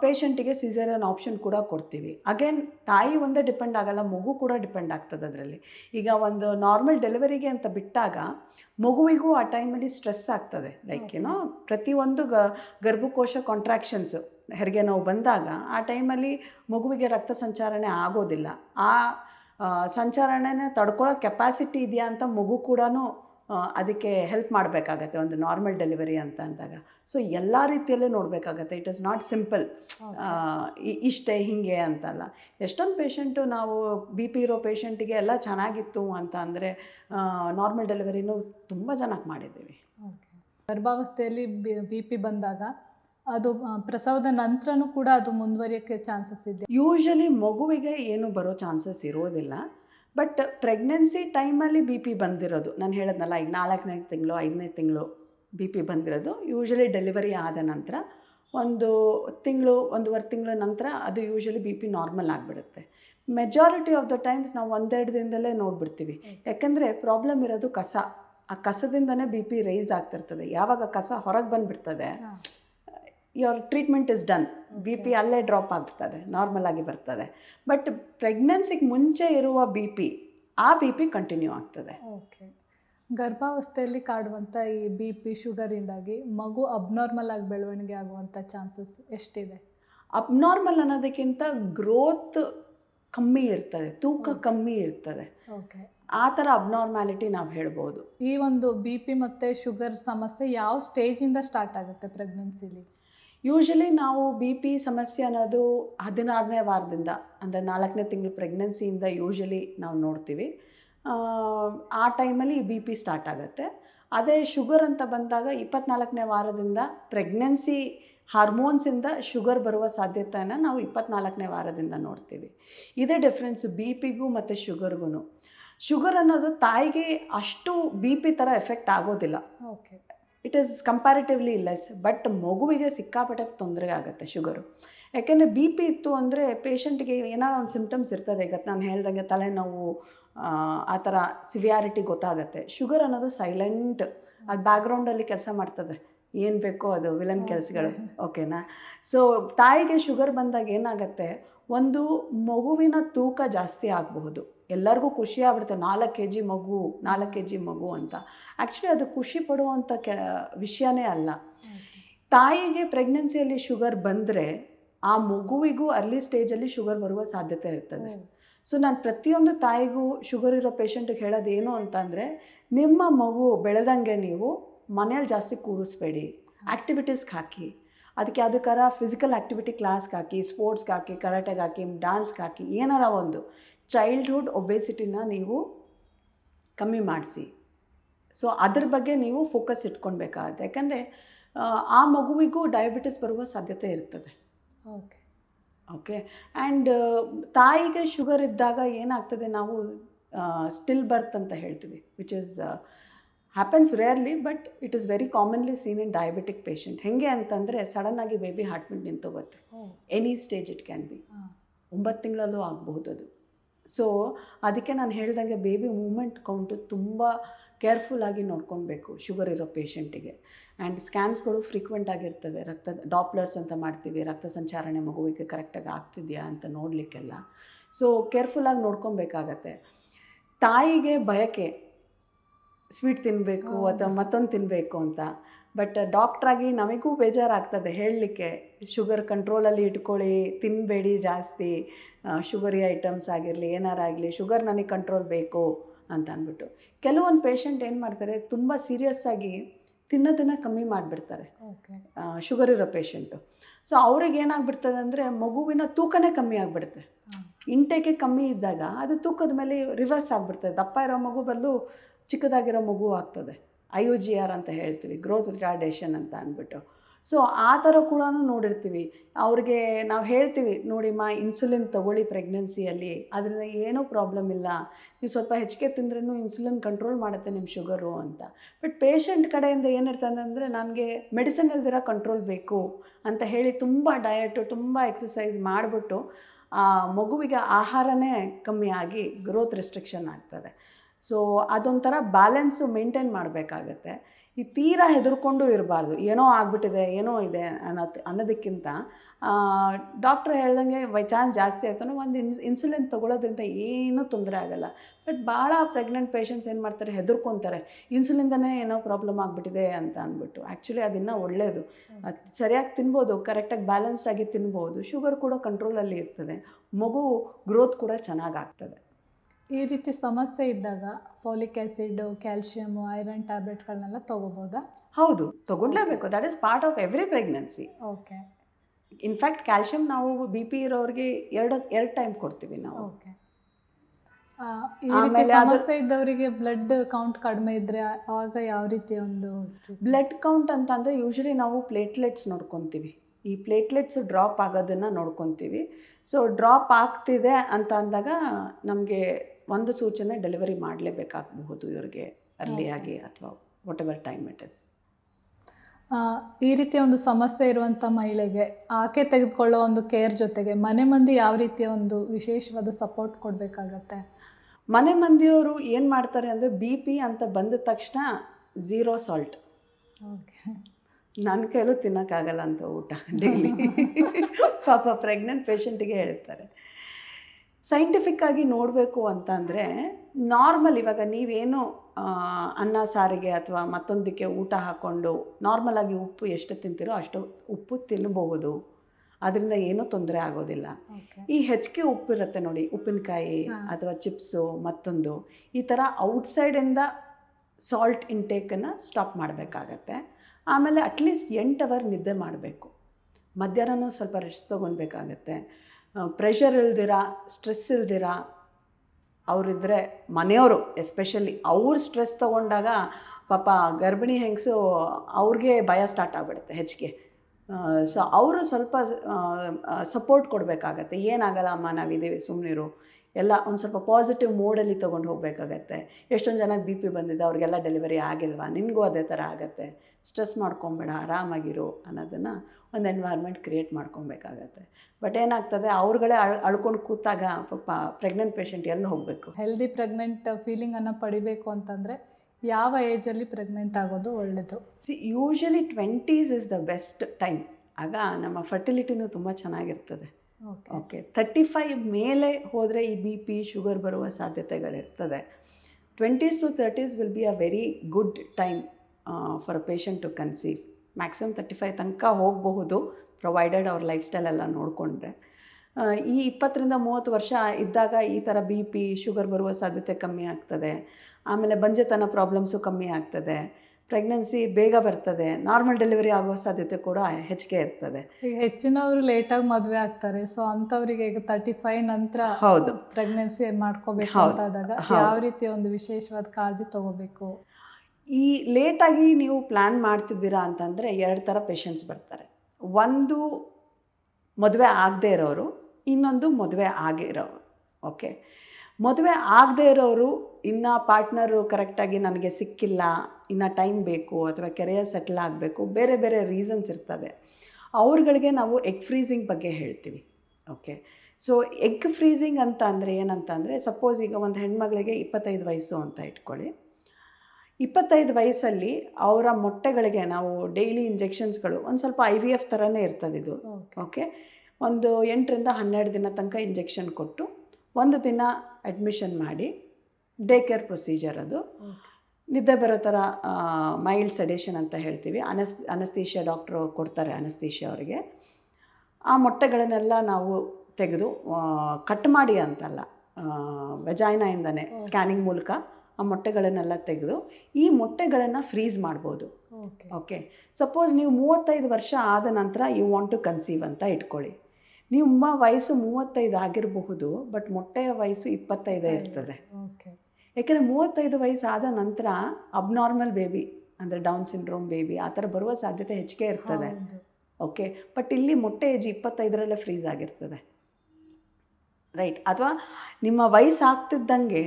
ಪೇಷಂಟಿಗೆ ಸಿಸೇರಿಯನ್ ಆಪ್ಷನ್ ಕೂಡ ಕೊಡ್ತೀವಿ. ಅಗೇನ್ ತಾಯಿ ಒಂದೇ ಡಿಪೆಂಡ್ ಆಗಲ್ಲ ಮಗು ಕೂಡ ಡಿಪೆಂಡ್ ಆಗ್ತದೆ ಅದರಲ್ಲಿ. ಈಗ ಒಂದು ನಾರ್ಮಲ್ ಡೆಲಿವರಿಗೆ ಅಂತ ಬಿಟ್ಟಾಗ ಮಗುವಿಗೂ ಆ ಟೈಮಲ್ಲಿ ಸ್ಟ್ರೆಸ್ ಆಗ್ತದೆ. ಲೈಕ್ ಏನೋ ಪ್ರತಿಯೊಂದು ಗ ಗರ್ಭಕೋಶ ಕಾಂಟ್ರಾಕ್ಷನ್ಸು ಹೆರಿಗೆ ನಾವು ಬಂದಾಗ ಆ ಟೈಮಲ್ಲಿ ಮಗುವಿಗೆ ರಕ್ತ ಸಂಚಾರಣೆ ಆಗೋದಿಲ್ಲ. ಆ ಆ, ಸಂಚಾರಣೆನ ತಡ್ಕೊಳ್ಳೋ ಕೆಪಾಸಿಟಿ ಇದೆಯಾ ಅಂತ ಮಗು ಕೂಡ ಅದಕ್ಕೆ ಹೆಲ್ಪ್ ಮಾಡಬೇಕಾಗತ್ತೆ ಒಂದು ನಾರ್ಮಲ್ ಡೆಲಿವರಿ ಅಂತ ಅಂದಾಗ. ಸೊ ಎಲ್ಲ ರೀತಿಯಲ್ಲೇ ನೋಡಬೇಕಾಗತ್ತೆ. ಇಟ್ ಇಸ್ ನಾಟ್ ಸಿಂಪಲ್ ಇಷ್ಟೇ ಹೀಗೆ ಅಂತಲ್ಲ. ಎಷ್ಟೊಂದು ಪೇಷಂಟು ನಾವು ಬಿ ಪಿ ಇರೋ ಪೇಷಂಟಿಗೆ ಎಲ್ಲ ಚೆನ್ನಾಗಿತ್ತು ಅಂತ ಅಂದರೆ ನಾರ್ಮಲ್ ಡೆಲಿವರಿನೂ ತುಂಬ ಜನಕ್ಕೆ ಮಾಡಿದ್ದೀವಿ. ಗರ್ಭಾವಸ್ಥೆಯಲ್ಲಿ ಬಿ ಪಿ ಬಂದಾಗ ಅದು ಪ್ರಸವದ ನಂತರನೂ ಕೂಡ ಅದು ಮುಂದುವರಿಯೋಕ್ಕೆ ಚಾನ್ಸಸ್ ಇದೆ. ಯೂಶಲಿ ಮಗುವಿಗೆ ಏನು ಬರೋ ಚಾನ್ಸಸ್ ಇರೋದಿಲ್ಲ. ಬಟ್ ಪ್ರೆಗ್ನೆನ್ಸಿ ಟೈಮಲ್ಲಿ ಬಿ ಪಿ ಬಂದಿರೋದು. ನಾನು ಹೇಳೋದ್ನಲ್ಲ ಈಗ ನಾಲ್ಕನೇ ತಿಂಗಳು ಐದನೇ ತಿಂಗಳು ಬಿ ಪಿ ಬಂದಿರೋದು. ಯೂಶ್ವಲಿ ಡೆಲಿವರಿ ಆದ ನಂತರ ಒಂದು ತಿಂಗಳು ಒಂದೂವರೆ ತಿಂಗಳ ನಂತರ ಅದು ಯೂಶ್ವಲಿ ಬಿ ಪಿ ನಾರ್ಮಲ್ ಆಗಿಬಿಡುತ್ತೆ. ಮೆಜಾರಿಟಿ ಆಫ್ ದ ಟೈಮ್ಸ್ ನಾವು ಒಂದೆರಡು ದಿನದಲ್ಲೇ ನೋಡಿಬಿಡ್ತೀವಿ. ಯಾಕೆಂದರೆ ಪ್ರಾಬ್ಲಮ್ ಇರೋದು ಕಸ. ಆ ಕಸದಿಂದನೇ ಬಿ ಪಿ ರೈಸ್ ಆಗ್ತಿರ್ತದೆ. ಯಾವಾಗ ಕಸ ಹೊರಗೆ ಬಂದುಬಿಡ್ತದೆ. Your treatment is done B P ಅಲ್ಲೇ ಡ್ರಾಪ್ ಆಗ್ತದೆ ನಾರ್ಮಲ್ ಆಗಿ ಬರ್ತದೆ. ಬಟ್ ಪ್ರೆಗ್ನೆನ್ಸಿಗೆ ಮುಂಚೆ ಇರುವ ಬಿ ಪಿ ಆ ಬಿ ಪಿ ಕಂಟಿನ್ಯೂ ಆಗ್ತದೆ. ಓಕೆ ಗರ್ಭಾವಸ್ಥೆಯಲ್ಲಿ ಕಾಡುವಂಥ ಈ ಬಿ ಪಿ ಶುಗರಿಂದಾಗಿ ಮಗು ಅಬ್ನಾರ್ಮಲ್ ಆಗಿ ಬೆಳವಣಿಗೆ ಆಗುವಂಥ ಚಾನ್ಸಸ್ ಎಷ್ಟಿದೆ? ಅಬ್ನಾರ್ಮಲ್ ಅನ್ನೋದಕ್ಕಿಂತ ಗ್ರೋತ್ ಕಮ್ಮಿ ಇರ್ತದೆ ತೂಕ ಕಮ್ಮಿ ಇರ್ತದೆ. ಓಕೆ ಆ ಥರ ಅಬ್ನಾರ್ಮಾಲಿಟಿ ನಾವು ಹೇಳ್ಬೋದು. ಈ ಒಂದು ಬಿ ಪಿ ಮತ್ತು ಶುಗರ್ ಸಮಸ್ಯೆ ಯಾವ ಸ್ಟೇಜಿಂದ ಸ್ಟಾರ್ಟ್ ಆಗುತ್ತೆ ಪ್ರೆಗ್ನೆನ್ಸಿಲಿ ಯೂಶಲಿ ನಾವು ಬಿ ಪಿ ಸಮಸ್ಯೆ ಅನ್ನೋದು ಹದಿನಾರನೇ ವಾರದಿಂದ ಅಂದರೆ ನಾಲ್ಕನೇ ತಿಂಗಳು ಪ್ರೆಗ್ನೆನ್ಸಿಯಿಂದ ಯೂಶಲಿ ನಾವು ನೋಡ್ತೀವಿ. ಆ, ಟೈಮಲ್ಲಿ ಬಿ ಪಿ ಸ್ಟಾರ್ಟ್ ಆಗುತ್ತೆ. ಅದೇ ಶುಗರ್ ಅಂತ ಬಂದಾಗ ಇಪ್ಪತ್ನಾಲ್ಕನೇ ವಾರದಿಂದ ಪ್ರೆಗ್ನೆನ್ಸಿ ಹಾರ್ಮೋನ್ಸಿಂದ ಶುಗರ್ ಬರುವ ಸಾಧ್ಯತೆಯನ್ನು ನಾವು ಇಪ್ಪತ್ನಾಲ್ಕನೇ ವಾರದಿಂದ ನೋಡ್ತೀವಿ. ಇದೇ ಡಿಫ್ರೆನ್ಸ್ ಬಿ ಪಿಗೂ ಮತ್ತು ಶುಗರ್ಗೂ ಶುಗರ್ ಅನ್ನೋದು ತಾಯಿಗೆ ಅಷ್ಟು ಬಿ ಪಿ ಥರ ಎಫೆಕ್ಟ್ ಆಗೋದಿಲ್ಲ. Okay it is comparatively less but ಮಗುವಿಗೆ ಸಿಕ್ಕಾಪಟ್ಟೆ ತೊಂದರೆ ಆಗುತ್ತೆ ಶುಗರು ಯಾಕೆಂದರೆ ಬಿ ಪಿ ಇತ್ತು ಅಂದರೆ ಪೇಷಂಟ್ಗೆ ಏನಾದ್ರು ಒಂದು ಸಿಮ್ಟಮ್ಸ್ ಇರ್ತದೆ ಈಗ ನಾನು ಹೇಳ್ದಂಗೆ ತಲೆನೋವು ಆ, ಥರ ಸಿವಿಯಾರಿಟಿ ಗೊತ್ತಾಗುತ್ತೆ. ಶುಗರ್ ಅನ್ನೋದು ಸೈಲೆಂಟ್ ಅದು ಬ್ಯಾಕ್ಗ್ರೌಂಡಲ್ಲಿ ಕೆಲಸ ಮಾಡ್ತದೆ. ಏನು ಬೇಕೋ ಅದು ವಿಲನ್ ಕೆಲಸಗಳು ಓಕೆನಾ ಸೊ ತಾಯಿಗೆ ಶುಗರ್ ಬಂದಾಗ ಏನಾಗುತ್ತೆ? ಒಂದು ಮಗುವಿನ ತೂಕ ಜಾಸ್ತಿ ಆಗಬಹುದು. ಎಲ್ಲರಿಗೂ ಖುಷಿ ಆಗ್ಬಿಡುತ್ತೆ. ನಾಲ್ಕು ಕೆ ಜಿ ಮಗು ನಾಲ್ಕು ಕೆ ಜಿ ಮಗು ಅಂತ. ಆ್ಯಕ್ಚುಲಿ ಅದು ಖುಷಿ ಪಡುವಂಥ ಕೆ ವಿಷಯನೇ ಅಲ್ಲ. ತಾಯಿಗೆ ಪ್ರೆಗ್ನೆನ್ಸಿಯಲ್ಲಿ ಶುಗರ್ ಬಂದರೆ ಆ ಮಗುವಿಗೂ ಅರ್ಲಿ ಸ್ಟೇಜಲ್ಲಿ ಶುಗರ್ ಬರುವ ಸಾಧ್ಯತೆ ಇರ್ತದೆ. ಸೊ ನಾನು ಪ್ರತಿಯೊಂದು ತಾಯಿಗೂ ಶುಗರ್ ಇರೋ ಪೇಷಂಟಿಗೆ ಹೇಳೋದೇನು ಏನು ಅಂತಂದರೆ ನಿಮ್ಮ ಮಗು ಬೆಳೆದಂಗೆ ನೀವು ಮನೇಲಿ ಜಾಸ್ತಿ ಕೂರಿಸ್ಬೇಡಿ. ಆ್ಯಕ್ಟಿವಿಟೀಸ್ಗೆ ಹಾಕಿ. ಅದಕ್ಕೆ ಅದಕ್ಕಾರ ಫಿಸಿಕಲ್ ಆ್ಯಕ್ಟಿವಿಟಿ ಕ್ಲಾಸ್ಗೆ ಹಾಕಿ ಸ್ಪೋರ್ಟ್ಸ್ಗೆ ಹಾಕಿ ಕರಾಟೆಗೆ ಹಾಕಿ ಡ್ಯಾನ್ಸ್ಗೆ ಹಾಕಿ ಏನಾರ ಒಂದು. ಚೈಲ್ಡ್ಹುಡ್ ಒಬೆಸಿಟಿನ ನೀವು ಕಮ್ಮಿ ಮಾಡಿಸಿ. ಸೊ ಅದ್ರ ಬಗ್ಗೆ ನೀವು ಫೋಕಸ್ ಇಟ್ಕೊಳ್ಬೇಕಾಗತ್ತೆ. ಯಾಕಂದರೆ ಆ ಮಗುವಿಗೂ ಡಯಾಬಿಟಿಸ್ ಬರುವ ಸಾಧ್ಯತೆ ಇರ್ತದೆ. ಓಕೆ ಓಕೆ ಆ್ಯಂಡ್ ತಾಯಿಗೆ ಶುಗರ್ ಇದ್ದಾಗ ಏನಾಗ್ತದೆ ನಾವು ಸ್ಟಿಲ್ ಬರ್ತ್ ಅಂತ ಹೇಳ್ತೀವಿ which is happens rarely but it is very commonly seen in diabetic patient ಹೆಂಗೆ ಅಂತಂದರೆ ಸಡನ್ನಾಗಿ baby heart beat ನಿಂತೋಗುತ್ತೆ. Any stage it can be ಒಂಬತ್ತು ತಿಂಗಳಲ್ಲೂ ಆಗಬಹುದು ಅದು. ಸೊ ಅದಕ್ಕೆ ನಾನು ಹೇಳ್ದಂಗೆ ಬೇಬಿ ಮೂಮೆಂಟ್ ಕೌಂಟು ತುಂಬ ಕೇರ್ಫುಲ್ಲಾಗಿ ನೋಡ್ಕೊಳ್ಬೇಕು ಶುಗರ್ ಇರೋ ಪೇಷಂಟಿಗೆ ಆ್ಯಂಡ್ ಸ್ಕ್ಯಾನ್ಸ್ಗಳು ಫ್ರೀಕ್ವೆಂಟ್ ಆಗಿರ್ತದೆ. ರಕ್ತ ಡಾಪ್ಲರ್ಸ್ ಅಂತ ಮಾಡ್ತೀವಿ. ರಕ್ತ ಸಂಚಾರಣೆ ಮಗುವಿಗೆ ಕರೆಕ್ಟಾಗಿ ಆಗ್ತಿದೆಯಾ ಅಂತ ನೋಡಲಿಕ್ಕೆಲ್ಲ. ಸೊ ಕೇರ್ಫುಲ್ಲಾಗಿ ನೋಡ್ಕೊಬೇಕಾಗತ್ತೆ ತಾಯಿಗೆ ಬಯಕೆ ಸ್ವೀಟ್ ತಿನ್ನಬೇಕು ಅಥವಾ ಮತ್ತೊಂದು ತಿನ್ನಬೇಕು ಅಂತ. ಬಟ್ ಡಾಕ್ಟ್ರಾಗಿ ನಮಗೂ ಬೇಜಾರಾಗ್ತದೆ ಹೇಳಲಿಕ್ಕೆ. ಶುಗರ್ ಕಂಟ್ರೋಲಲ್ಲಿ ಇಟ್ಕೊಳ್ಳಿ ತಿನ್ನಬೇಡಿ ಜಾಸ್ತಿ. ಶುಗರಿ ಐಟಮ್ಸ್ ಆಗಿರಲಿ ಏನಾರಾಗಲಿ ಶುಗರ್ ನನಗೆ ಕಂಟ್ರೋಲ್ ಬೇಕು ಅಂತ ಅಂದ್ಬಿಟ್ಟು. ಕೆಲವೊಂದು ಪೇಷಂಟ್ ಏನು ಮಾಡ್ತಾರೆ ತುಂಬ ಸೀರಿಯಸ್ ಆಗಿ ತಿನ್ನೋದನ್ನು ಕಮ್ಮಿ ಮಾಡಿಬಿಡ್ತಾರೆ. ಶುಗರ್ ಇರೋ ಪೇಷಂಟು ಸೊ ಅವ್ರಿಗೆ ಏನಾಗ್ಬಿಡ್ತದೆ ಅಂದರೆ ಮಗುವಿನ ತೂಕನೇ ಕಮ್ಮಿ ಆಗಿಬಿಡುತ್ತೆ. ಇಂಟೇಕೆ ಕಮ್ಮಿ ಇದ್ದಾಗ ಅದು ತೂಕದ ಮೇಲೆ ರಿವರ್ಸ್ ಆಗಿಬಿಡ್ತದೆ. ದಪ್ಪ ಇರೋ ಮಗು ಬದಲು ಚಿಕ್ಕದಾಗಿರೋ ಮಗು ಆಗ್ತದೆ. ಐ ಜಿ ಆರ್ ಅಂತ ಹೇಳ್ತೀವಿ ಗ್ರೋತ್ ರಿಟಾರ್ಡೇಷನ್ ಅಂತ ಅಂದ್ಬಿಟ್ಟು. ಸೊ ಆ ಥರ ಕೂಡ ನೋಡಿರ್ತೀವಿ. ಅವ್ರಿಗೆ ನಾವು ಹೇಳ್ತೀವಿ ನೋಡಿಮ್ಮ ಇನ್ಸುಲಿನ್ ತಗೊಳ್ಳಿ ಪ್ರೆಗ್ನೆನ್ಸಿಯಲ್ಲಿ ಅದರಿಂದ ಏನೂ ಪ್ರಾಬ್ಲಮ್ ಇಲ್ಲ. ನೀವು ಸ್ವಲ್ಪ ಹೆಚ್ಚಿಗೆ ತಿಂದ್ರೂ ಇನ್ಸುಲಿನ್ ಕಂಟ್ರೋಲ್ ಮಾಡುತ್ತೆ ನಿಮ್ಮ ಶುಗರು ಅಂತ. ಬಟ್ ಪೇಷಂಟ್ ಕಡೆಯಿಂದ ಏನಿರ್ತದೆ ಅಂದರೆ, ನನಗೆ ಮೆಡಿಸಿನ್ ಇಲ್ದಿರೋ ಕಂಟ್ರೋಲ್ ಬೇಕು ಅಂತ ಹೇಳಿ ತುಂಬ ಡಯಟು ತುಂಬ ಎಕ್ಸಸೈಸ್ ಮಾಡಿಬಿಟ್ಟು ಮಗುವಿಗೆ ಆಹಾರನೇ ಕಮ್ಮಿ ಆಗಿ ಗ್ರೋತ್ ರೆಸ್ಟ್ರಿಕ್ಷನ್ ಆಗ್ತದೆ. ಸೊ ಅದೊಂಥರ ಬ್ಯಾಲೆನ್ಸು ಮೇಂಟೈನ್ ಮಾಡಬೇಕಾಗತ್ತೆ. ಈ ತೀರಾ ಹೆದರ್ಕೊಂಡು ಇರಬಾರ್ದು. ಏನೋ ಆಗ್ಬಿಟ್ಟಿದೆ ಏನೋ ಇದೆ ಅನ್ನೋ ಅನ್ನೋದಕ್ಕಿಂತ ಡಾಕ್ಟ್ರ್ ಹೇಳ್ದಂಗೆ ಬೈ ಚಾನ್ಸ್ ಜಾಸ್ತಿ ಆಯ್ತು ಒಂದು ಇನ್ ಇನ್ಸುಲಿನ್ ತೊಗೊಳೋದ್ರಿಂದ ಏನೂ ತೊಂದರೆ ಆಗಲ್ಲ. ಬಟ್ ಭಾಳ ಪ್ರೆಗ್ನೆಂಟ್ ಪೇಷಂಟ್ಸ್ ಏನು ಮಾಡ್ತಾರೆ? ಹೆದರ್ಕೊತಾರೆ. ಇನ್ಸುಲಿನ್ದನೇ ಏನೋ ಪ್ರಾಬ್ಲಮ್ ಆಗಿಬಿಟ್ಟಿದೆ ಅಂತ ಅಂದ್ಬಿಟ್ಟು. ಆ್ಯಕ್ಚುಲಿ ಅದಿನ್ನ ಒಳ್ಳೆಯದು ಅದು ಸರಿಯಾಗಿ ತಿನ್ಬೋದು ಕರೆಕ್ಟಾಗಿ ಬ್ಯಾಲೆನ್ಸ್ಡ್ ಆಗಿ ತಿನ್ಬೋದು. ಶುಗರ್ ಕೂಡ ಕಂಟ್ರೋಲಲ್ಲಿ ಇರ್ತದೆ. ಮಗು ಗ್ರೋತ್ ಕೂಡ ಚೆನ್ನಾಗಾಗ್ತದೆ ಈ ರೀತಿ ಸಮಸ್ಯೆ ಇದ್ದಾಗ ಫೋಲಿಕ್ ಆಸಿಡ್ ಕ್ಯಾಲ್ಸಿಯಂ ಐರನ್ ಟ್ಯಾಬ್ಲೆಟ್ಗಳನ್ನೆಲ್ಲ ತಗೋಬೋದಾ? ಹೌದು ತಗೊಂಡ್ಲೇಬೇಕು. That is part of every pregnancy okay in fact calcium ನಾವು ಬಿ ಪಿ ಇರೋರಿಗೆ ಎರಡು ಎರಡು ಟೈಮ್ ಕೊಡ್ತೀವಿ ನಾವು. ಓಕೆ ಈ ರೀತಿ ಸಮಸ್ಯೆ ಇದ್ದವರಿಗೆ ಬ್ಲಡ್ ಕೌಂಟ್ ಕಡಿಮೆ ಇದ್ರೆ ಆವಾಗ ಯಾವ ರೀತಿ ಒಂದು ಬ್ಲಡ್ ಕೌಂಟ್ ಅಂತ ಅಂದರೆ ಯೂಶ್ವಲಿ ನಾವು ಪ್ಲೇಟ್ಲೆಟ್ಸ್ ನೋಡ್ಕೊತೀವಿ. ಈ ಪ್ಲೇಟ್ಲೆಟ್ಸ್ ಡ್ರಾಪ್ ಆಗೋದನ್ನು ನೋಡ್ಕೊತೀವಿ. ಸೊ ಡ್ರಾಪ್ ಆಗ್ತಿದೆ ಅಂತ ಅಂದಾಗ ನಮಗೆ ಒಂದು ಸೂಚನೆ ಡೆಲಿವರಿ ಮಾಡಲೇಬೇಕಾಗಬಹುದು ಇವ್ರಿಗೆ ಅರ್ಲಿಯಾಗಿ ಅಥವಾ whatever time it is ಈ ರೀತಿಯ ಒಂದು ಸಮಸ್ಯೆ ಇರುವಂಥ ಮಹಿಳೆಗೆ ಆಕೆ ತೆಗೆದುಕೊಳ್ಳೋ ಒಂದು ಕೇರ್ ಜೊತೆಗೆ ಮನೆ ಮಂದಿ ಯಾವ ರೀತಿಯ ಒಂದು ವಿಶೇಷವಾದ ಸಪೋರ್ಟ್ ಕೊಡಬೇಕಾಗತ್ತೆ? ಮನೆ ಮಂದಿಯವರು ಏನು ಮಾಡ್ತಾರೆ ಅಂದರೆ ಬಿ ಪಿ ಅಂತ ಬಂದ ತಕ್ಷಣ ಝೀರೋ ಸಾಲ್ಟ್ ಓಕೆ ನನ್ನ ಕೈಲೂ ತಿನ್ನೋಕ್ಕಾಗಲ್ಲ ಅಂತ ಊಟ ಡೈಲಿ ಪಾಪ ಪ್ರೆಗ್ನೆಂಟ್ ಪೇಷಂಟಿಗೆ ಹೇಳ್ತಾರೆ. ಸೈಂಟಿಫಿಕ್ ಆಗಿ ನೋಡಬೇಕು ಅಂತಂದರೆ ನಾರ್ಮಲ್ ಇವಾಗ ನೀವೇನು ಅನ್ನ ಸಾರಿಗೆ ಅಥವಾ ಮತ್ತೊಂದಕ್ಕೆ ಊಟ ಹಾಕ್ಕೊಂಡು ನಾರ್ಮಲಾಗಿ ಉಪ್ಪು ಎಷ್ಟು ತಿಂತೀರೋ ಅಷ್ಟು ಉಪ್ಪು ತಿನ್ನಬಹುದು ಅದರಿಂದ ಏನೂ ತೊಂದರೆ ಆಗೋದಿಲ್ಲ. ಈ ಹೆಚ್ಚಿಗೆ ಉಪ್ಪಿರುತ್ತೆ ನೋಡಿ ಉಪ್ಪಿನಕಾಯಿ ಅಥವಾ ಚಿಪ್ಸು ಮತ್ತೊಂದು ಈ ಥರ ಔಟ್ಸೈಡಿಂದ ಸಾಲ್ಟ್ ಇಂಟೇಕನ್ನು ಸ್ಟಾಪ್ ಮಾಡಬೇಕಾಗತ್ತೆ. ಆಮೇಲೆ ಅಟ್ಲೀಸ್ಟ್ ಎಂಟು ಅವರ್ ನಿದ್ದೆ ಮಾಡಬೇಕು. ಮಧ್ಯಾಹ್ನನೂ ಸ್ವಲ್ಪ ರೆಸ್ಟ್ ತೊಗೊಳ್ಬೇಕಾಗತ್ತೆ ಪ್ರೆಷರ್ ಇಲ್ದಿರ ಸ್ಟ್ರೆಸ್ ಇಲ್ದಿರ ಅವರಿದ್ದರೆ ಮನೆಯವರು ಎಸ್ಪೆಷಲಿ ಅವ್ರು ಸ್ಟ್ರೆಸ್ ತೊಗೊಂಡಾಗ ಪಾಪ ಗರ್ಭಿಣಿ ಹೆಂಗಸು ಅವ್ರಿಗೆ ಭಯ ಸ್ಟಾರ್ಟ್ ಆಗಿಬಿಡುತ್ತೆ ಹೆಚ್ಚಿಗೆ ಸೊ ಅವರು ಸ್ವಲ್ಪ ಸಪೋರ್ಟ್ ಕೊಡಬೇಕಾಗತ್ತೆ. ಏನಾಗಲ್ಲ ಅಮ್ಮ, ನಾವಿದ್ದೀವಿ ಸುಮ್ಮನಿರು ಎಲ್ಲ ಒಂದು ಸ್ವಲ್ಪ ಪಾಸಿಟಿವ್ ಮೋಡಲ್ಲಿ ತೊಗೊಂಡು ಹೋಗಬೇಕಾಗತ್ತೆ. ಎಷ್ಟೊಂದು ಜನಕ್ಕೆ ಬಿ ಪಿ ಬಂದಿದೆ ಅವ್ರಿಗೆಲ್ಲ ಡೆಲಿವರಿ ಆಗಿಲ್ವಾ? ನಿನಗೂ ಅದೇ ಥರ ಆಗತ್ತೆ. ಸ್ಟ್ರೆಸ್ ಮಾಡ್ಕೊಬೇಡ ಆರಾಮಾಗಿರು ಅನ್ನೋದನ್ನು ಒಂದು ಎನ್ವೈರ್ಮೆಂಟ್ ಕ್ರಿಯೇಟ್ ಮಾಡ್ಕೊಬೇಕಾಗತ್ತೆ. ಬಟ್ ಏನಾಗ್ತದೆ ಅವ್ರುಗಳೇ ಅಳ್ ಅಳ್ಕೊಂಡು ಕೂತಾಗ ಪಾಪ ಪ್ರೆಗ್ನೆಂಟ್ ಪೇಷಂಟ್ ಎಲ್ಲಿ ಹೋಗಬೇಕು? ಹೆಲ್ದಿ ಪ್ರೆಗ್ನೆಂಟ್ ಫೀಲಿಂಗನ್ನು ಪಡಿಬೇಕು ಅಂತಂದರೆ ಯಾವ ಏಜಲ್ಲಿ ಪ್ರೆಗ್ನೆಂಟ್ ಆಗೋದು ಒಳ್ಳೆಯದು see usually twenties is the best time ಆಗ ನಮ್ಮ ಫರ್ಟಿಲಿಟಿನೂ ತುಂಬ ಚೆನ್ನಾಗಿರ್ತದೆ. ಓಕೆ ತರ್ಟಿ ಫೈವ್ ಮೇಲೆ ಹೋದರೆ ಈ ಬಿ ಪಿ ಶುಗರ್ ಬರುವ ಸಾಧ್ಯತೆಗಳಿರ್ತದೆ. Twenties to thirties will be a very good time for a patient to conceive maximum thirty five ತನಕ ಹೋಗಬಹುದು ಪ್ರೊವೈಡೆಡ್ ಅವ್ರ ಲೈಫ್ ಸ್ಟೈಲ್ ಎಲ್ಲ ನೋಡಿಕೊಂಡ್ರೆ. ಈ ಇಪ್ಪತ್ತರಿಂದ ಮೂವತ್ತು ವರ್ಷ ಇದ್ದಾಗ ಈ ಥರ ಬಿ ಪಿ ಶುಗರ್ ಬರುವ ಸಾಧ್ಯತೆ ಕಮ್ಮಿ ಆಗ್ತದೆ. ಆಮೇಲೆ ಬಂಜೆತನ ಪ್ರಾಬ್ಲಮ್ಸು ಕಮ್ಮಿ ಆಗ್ತದೆ. ಪ್ರೆಗ್ನೆನ್ಸಿ ಬೇಗ ಬರ್ತದೆ ನಾರ್ಮಲ್ ಡೆಲಿವರಿ ಆಗುವ ಸಾಧ್ಯತೆ ಕೂಡ ಹೆಚ್ಚಿಗೆ ಇರ್ತದೆ. ಈಗ ಹೆಚ್ಚಿನವರು ಲೇಟಾಗಿ ಮದುವೆ ಆಗ್ತಾರೆ ಸೊ ಅಂಥವ್ರಿಗೆ ಈಗ ತರ್ಟಿ ಫೈವ್ ನಂತರ ಹೌದು. ಪ್ರೆಗ್ನೆನ್ಸಿ ಮಾಡ್ಕೋಬೇಕು ಅಂತಾದಾಗ ಯಾವ ರೀತಿ ಒಂದು ವಿಶೇಷವಾದ ಕಾಳಜಿ ತಗೋಬೇಕು? ಈ ಲೇಟಾಗಿ ನೀವು ಪ್ಲ್ಯಾನ್ ಮಾಡ್ತಿದ್ದೀರಾ ಅಂತಂದರೆ ಎರಡು ಥರ ಪೇಷಂಟ್ಸ್ ಬರ್ತಾರೆ. ಒಂದು ಮದುವೆ ಆಗದೇ ಇರೋರು ಇನ್ನೊಂದು ಮದುವೆ ಆಗಿರೋರು ಓಕೆ ಮದುವೆ ಆಗದೇ ಇರೋರು ಇನ್ನು ಪಾರ್ಟ್ನರು ಕರೆಕ್ಟಾಗಿ ನನಗೆ ಸಿಕ್ಕಿಲ್ಲ ಇನ್ನು ಟೈಮ್ ಬೇಕು ಅಥವಾ ಕೆರಿಯರ್ ಸೆಟ್ಲ್ ಆಗಬೇಕು ಬೇರೆ ಬೇರೆ ರೀಸನ್ಸ್ ಇರ್ತದೆ. ಅವ್ರುಗಳಿಗೆ ನಾವು ಎಗ್ ಫ್ರೀಸಿಂಗ್ ಬಗ್ಗೆ ಹೇಳ್ತೀವಿ ಓಕೆ ಸೊ ಎಗ್ ಫ್ರೀಸಿಂಗ್ ಅಂತ ಅಂದರೆ ಏನಂತ ಅಂದರೆ ಸಪೋಸ್ ಈಗ ಒಂದು ಹೆಣ್ಮಗಳಿಗೆ ಇಪ್ಪತ್ತೈದು ವಯಸ್ಸು ಅಂತ ಇಟ್ಕೊಳ್ಳಿ. ಇಪ್ಪತ್ತೈದು ವಯಸ್ಸಲ್ಲಿ ಅವರ ಮೊಟ್ಟೆಗಳಿಗೆ ನಾವು ಡೈಲಿ ಇಂಜೆಕ್ಷನ್ಸ್ಗಳು ಒಂದು ಸ್ವಲ್ಪ ಐ ವಿ ಎಫ್ ಥರನೇ ಇರ್ತದೆ ಇದು ಓಕೆ ಓಕೆ ಒಂದು ಎಂಟರಿಂದ ಹನ್ನೆರಡು ದಿನ ತನಕ ಇಂಜೆಕ್ಷನ್ ಕೊಟ್ಟು ಒಂದು ದಿನ ಅಡ್ಮಿಷನ್ ಮಾಡಿ ಡೇ ಕೇರ್ ಪ್ರೊಸೀಜರ್ ಅದು. ನಿದ್ದೆ ಬರೋ ಥರ ಮೈಲ್ಡ್ ಸೆಡೇಷನ್ ಅಂತ ಹೇಳ್ತೀವಿ. ಅನಸ್ ಅನಸ್ತೀಷಿಯಾ ಡಾಕ್ಟ್ರು ಕೊಡ್ತಾರೆ ಅನಸ್ತೀಷಿಯಾ ಅವರಿಗೆ. ಆ ಮೊಟ್ಟೆಗಳನ್ನೆಲ್ಲ ನಾವು ತೆಗೆದು ಕಟ್ ಮಾಡಿ ಅಂತಲ್ಲ ವೆಜೈನಾಯಿಂದನೇ ಸ್ಕ್ಯಾನಿಂಗ್ ಮೂಲಕ ಆ ಮೊಟ್ಟೆಗಳನ್ನೆಲ್ಲ ತೆಗೆದು ಈ ಮೊಟ್ಟೆಗಳನ್ನು ಫ್ರೀಸ್ ಮಾಡ್ಬೋದು. ಓಕೆ. ಓಕೆ. ಸಪೋಸ್ ನೀವು ಮೂವತ್ತೈದು ವರ್ಷ ಆದ ನಂತರ ಯು ವಾಂಟ್ ಟು ಕನ್ಸೀವ್ ಅಂತ ಇಟ್ಕೊಳ್ಳಿ. ನಿಮ್ಮ ವಯಸ್ಸು ಮೂವತ್ತೈದು ಆಗಿರಬಹುದು ಬಟ್ ಮೊಟ್ಟೆಯ ವಯಸ್ಸು ಇಪ್ಪತ್ತೈದೇ. ಇರ್ತದೆ. ಓಕೆ. ಯಾಕೆಂದರೆ ಮೂವತ್ತೈದು ವಯಸ್ಸಾದ ನಂತರ ಅಬ್ನಾರ್ಮಲ್ ಬೇಬಿ ಅಂದರೆ ಡೌನ್ ಸಿಂಡ್ರೋಮ್ ಬೇಬಿ ಆ ಥರ ಬರುವ ಸಾಧ್ಯತೆ ಹೆಚ್ಚಿಗೆ ಇರ್ತದೆ. ಓಕೆ ಬಟ್ ಇಲ್ಲಿ ಮೊಟ್ಟೆ ಏಜ್ ಇಪ್ಪತ್ತೈದರಲ್ಲೇ ಫ್ರೀಸ್ ಆಗಿರ್ತದೆ. ರೈಟ್ ಅಥವಾ ನಿಮ್ಮ ವಯಸ್ಸು ಆಗ್ತಿದ್ದಂಗೆ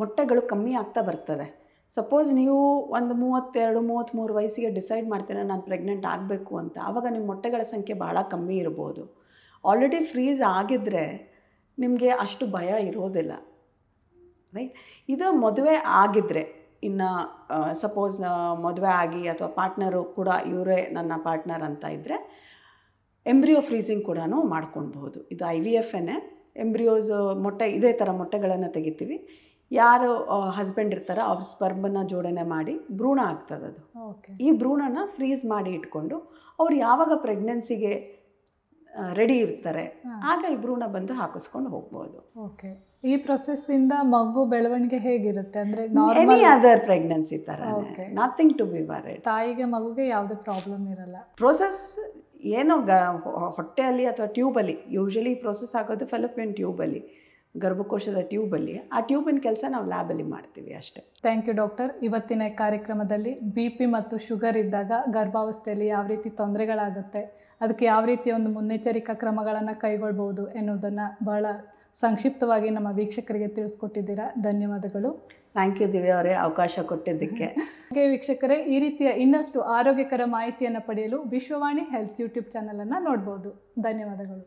ಮೊಟ್ಟೆಗಳು ಕಮ್ಮಿ ಆಗ್ತಾ ಬರ್ತದೆ. ಸಪೋಸ್ ನೀವು ಒಂದು ಮೂವತ್ತೆರಡು ಮೂವತ್ತ್ಮೂರು ವಯಸ್ಸಿಗೆ ಡಿಸೈಡ್ ಮಾಡ್ತೀರ ನಾನು ಪ್ರೆಗ್ನೆಂಟ್ ಆಗಬೇಕು ಅಂತ. ಆವಾಗ ನಿಮ್ಮ ಮೊಟ್ಟೆಗಳ ಸಂಖ್ಯೆ ಭಾಳ ಕಮ್ಮಿ ಇರ್ಬೋದು. ಆಲ್ರೆಡಿ ಫ್ರೀಸ್ ಆಗಿದ್ದರೆ ನಿಮಗೆ ಅಷ್ಟು ಭಯ ಇರೋದಿಲ್ಲ. ರೈಟ್ ಇದು ಮದುವೆ ಆಗಿದ್ದರೆ ಇನ್ನು ಸಪೋಸ್ ಮದುವೆ ಆಗಿ ಅಥವಾ ಪಾರ್ಟ್ನರು ಕೂಡ ಇವರೇ ನನ್ನ ಪಾರ್ಟ್ನರ್ ಅಂತ ಇದ್ದರೆ ಎಂಬ್ರಿಯೋ ಫ್ರೀಸಿಂಗ್ ಕೂಡ ಮಾಡ್ಕೊಳ್ಬಹುದು. ಇದು ಐ ವಿ ಎಫ್ ಎನ್ನೇ ಎಂಬ್ರಿಯೋಸ್ ಮೊಟ್ಟೆ ಇದೇ ಥರ ಮೊಟ್ಟೆಗಳನ್ನು ತೆಗಿತೀವಿ. ಯಾರು ಹಸ್ಬೆಂಡ್ ಇರ್ತಾರೋ ಅವ್ರ ಸ್ಪರ್ಮನ್ನು ಜೋಡಣೆ ಮಾಡಿ ಭ್ರೂಣ ಆಗ್ತದದು. ಈ ಭ್ರೂಣನ ಫ್ರೀಸ್ ಮಾಡಿ ಇಟ್ಕೊಂಡು ಅವ್ರು ಯಾವಾಗ ಪ್ರೆಗ್ನೆನ್ಸಿಗೆ ರೆಡಿ ಇರ್ತಾರೆ. ಆಗ ಈ ಭ್ರೂಣ ಬಂದು ಹಾಕಿಸ್ಕೊಂಡು ಹೋಗ್ಬೋದು. ಓಕೆ ಈ ಪ್ರೊಸೆಸ್ಸಿಂದ ಮಗು ಬೆಳವಣಿಗೆ ಹೇಗಿರುತ್ತೆ? ಅಂದ್ರೆ any other pregnancy Okay. Nothing to be worried ತಾಯಿಗೆ ಮಗುಗೆ ಯಾವುದೇ ಪ್ರಾಬ್ಲಮ್ ಇರಲ್ಲ. ಪ್ರೊಸೆಸ್ ಏನೋ ಗ ಹೊಟ್ಟೆಯಲ್ಲಿ ಅಥವಾ ಟ್ಯೂಬಲ್ಲಿ ಯೂಶಲಿ ಪ್ರೊಸೆಸ್ ಆಗೋದು ಫೆಲೋಪಿಯನ್ ಟ್ಯೂಬಲ್ಲಿ ಗರ್ಭಕೋಶದ ಟ್ಯೂಬಲ್ಲಿ ಆ ಟ್ಯೂಬಿನ ಕೆಲಸ ನಾವು ಲ್ಯಾಬಲ್ಲಿ ಮಾಡ್ತೀವಿ ಅಷ್ಟೇ. ಥ್ಯಾಂಕ್ ಯು ಡಾಕ್ಟರ್ ಇವತ್ತಿನ ಕಾರ್ಯಕ್ರಮದಲ್ಲಿ ಬಿ ಪಿ ಮತ್ತು ಶುಗರ್ ಇದ್ದಾಗ ಗರ್ಭಾವಸ್ಥೆಯಲ್ಲಿ ಯಾವ ರೀತಿ ತೊಂದರೆಗಳಾಗುತ್ತೆ ಅದಕ್ಕೆ ಯಾವ ರೀತಿಯ ಒಂದು ಮುನ್ನೆಚ್ಚರಿಕಾ ಕ್ರಮಗಳನ್ನು ಕೈಗೊಳ್ಬೋದು ಎನ್ನುವುದನ್ನು ಬಹಳ ಸಂಕ್ಷಿಪ್ತವಾಗಿ ನಮ್ಮ ವೀಕ್ಷಕರಿಗೆ ತಿಳಿಸ್ಕೊಟ್ಟಿದ್ದೀರಾ. ಧನ್ಯವಾದಗಳು. ಥ್ಯಾಂಕ್ ಯು ದಿವ್ಯ ಅವರೇ ಅವಕಾಶ ಕೊಟ್ಟಿದ್ದಕ್ಕೆ. ಹಾಗೆ ವೀಕ್ಷಕರೇ ಈ ರೀತಿಯ ಇನ್ನಷ್ಟು ಆರೋಗ್ಯಕರ ಮಾಹಿತಿಯನ್ನು ಪಡೆಯಲು ವಿಶ್ವವಾಣಿ ಹೆಲ್ತ್ ಯೂಟ್ಯೂಬ್ ಚಾನಲನ್ನು ನೋಡ್ಬೋದು. ಧನ್ಯವಾದಗಳು.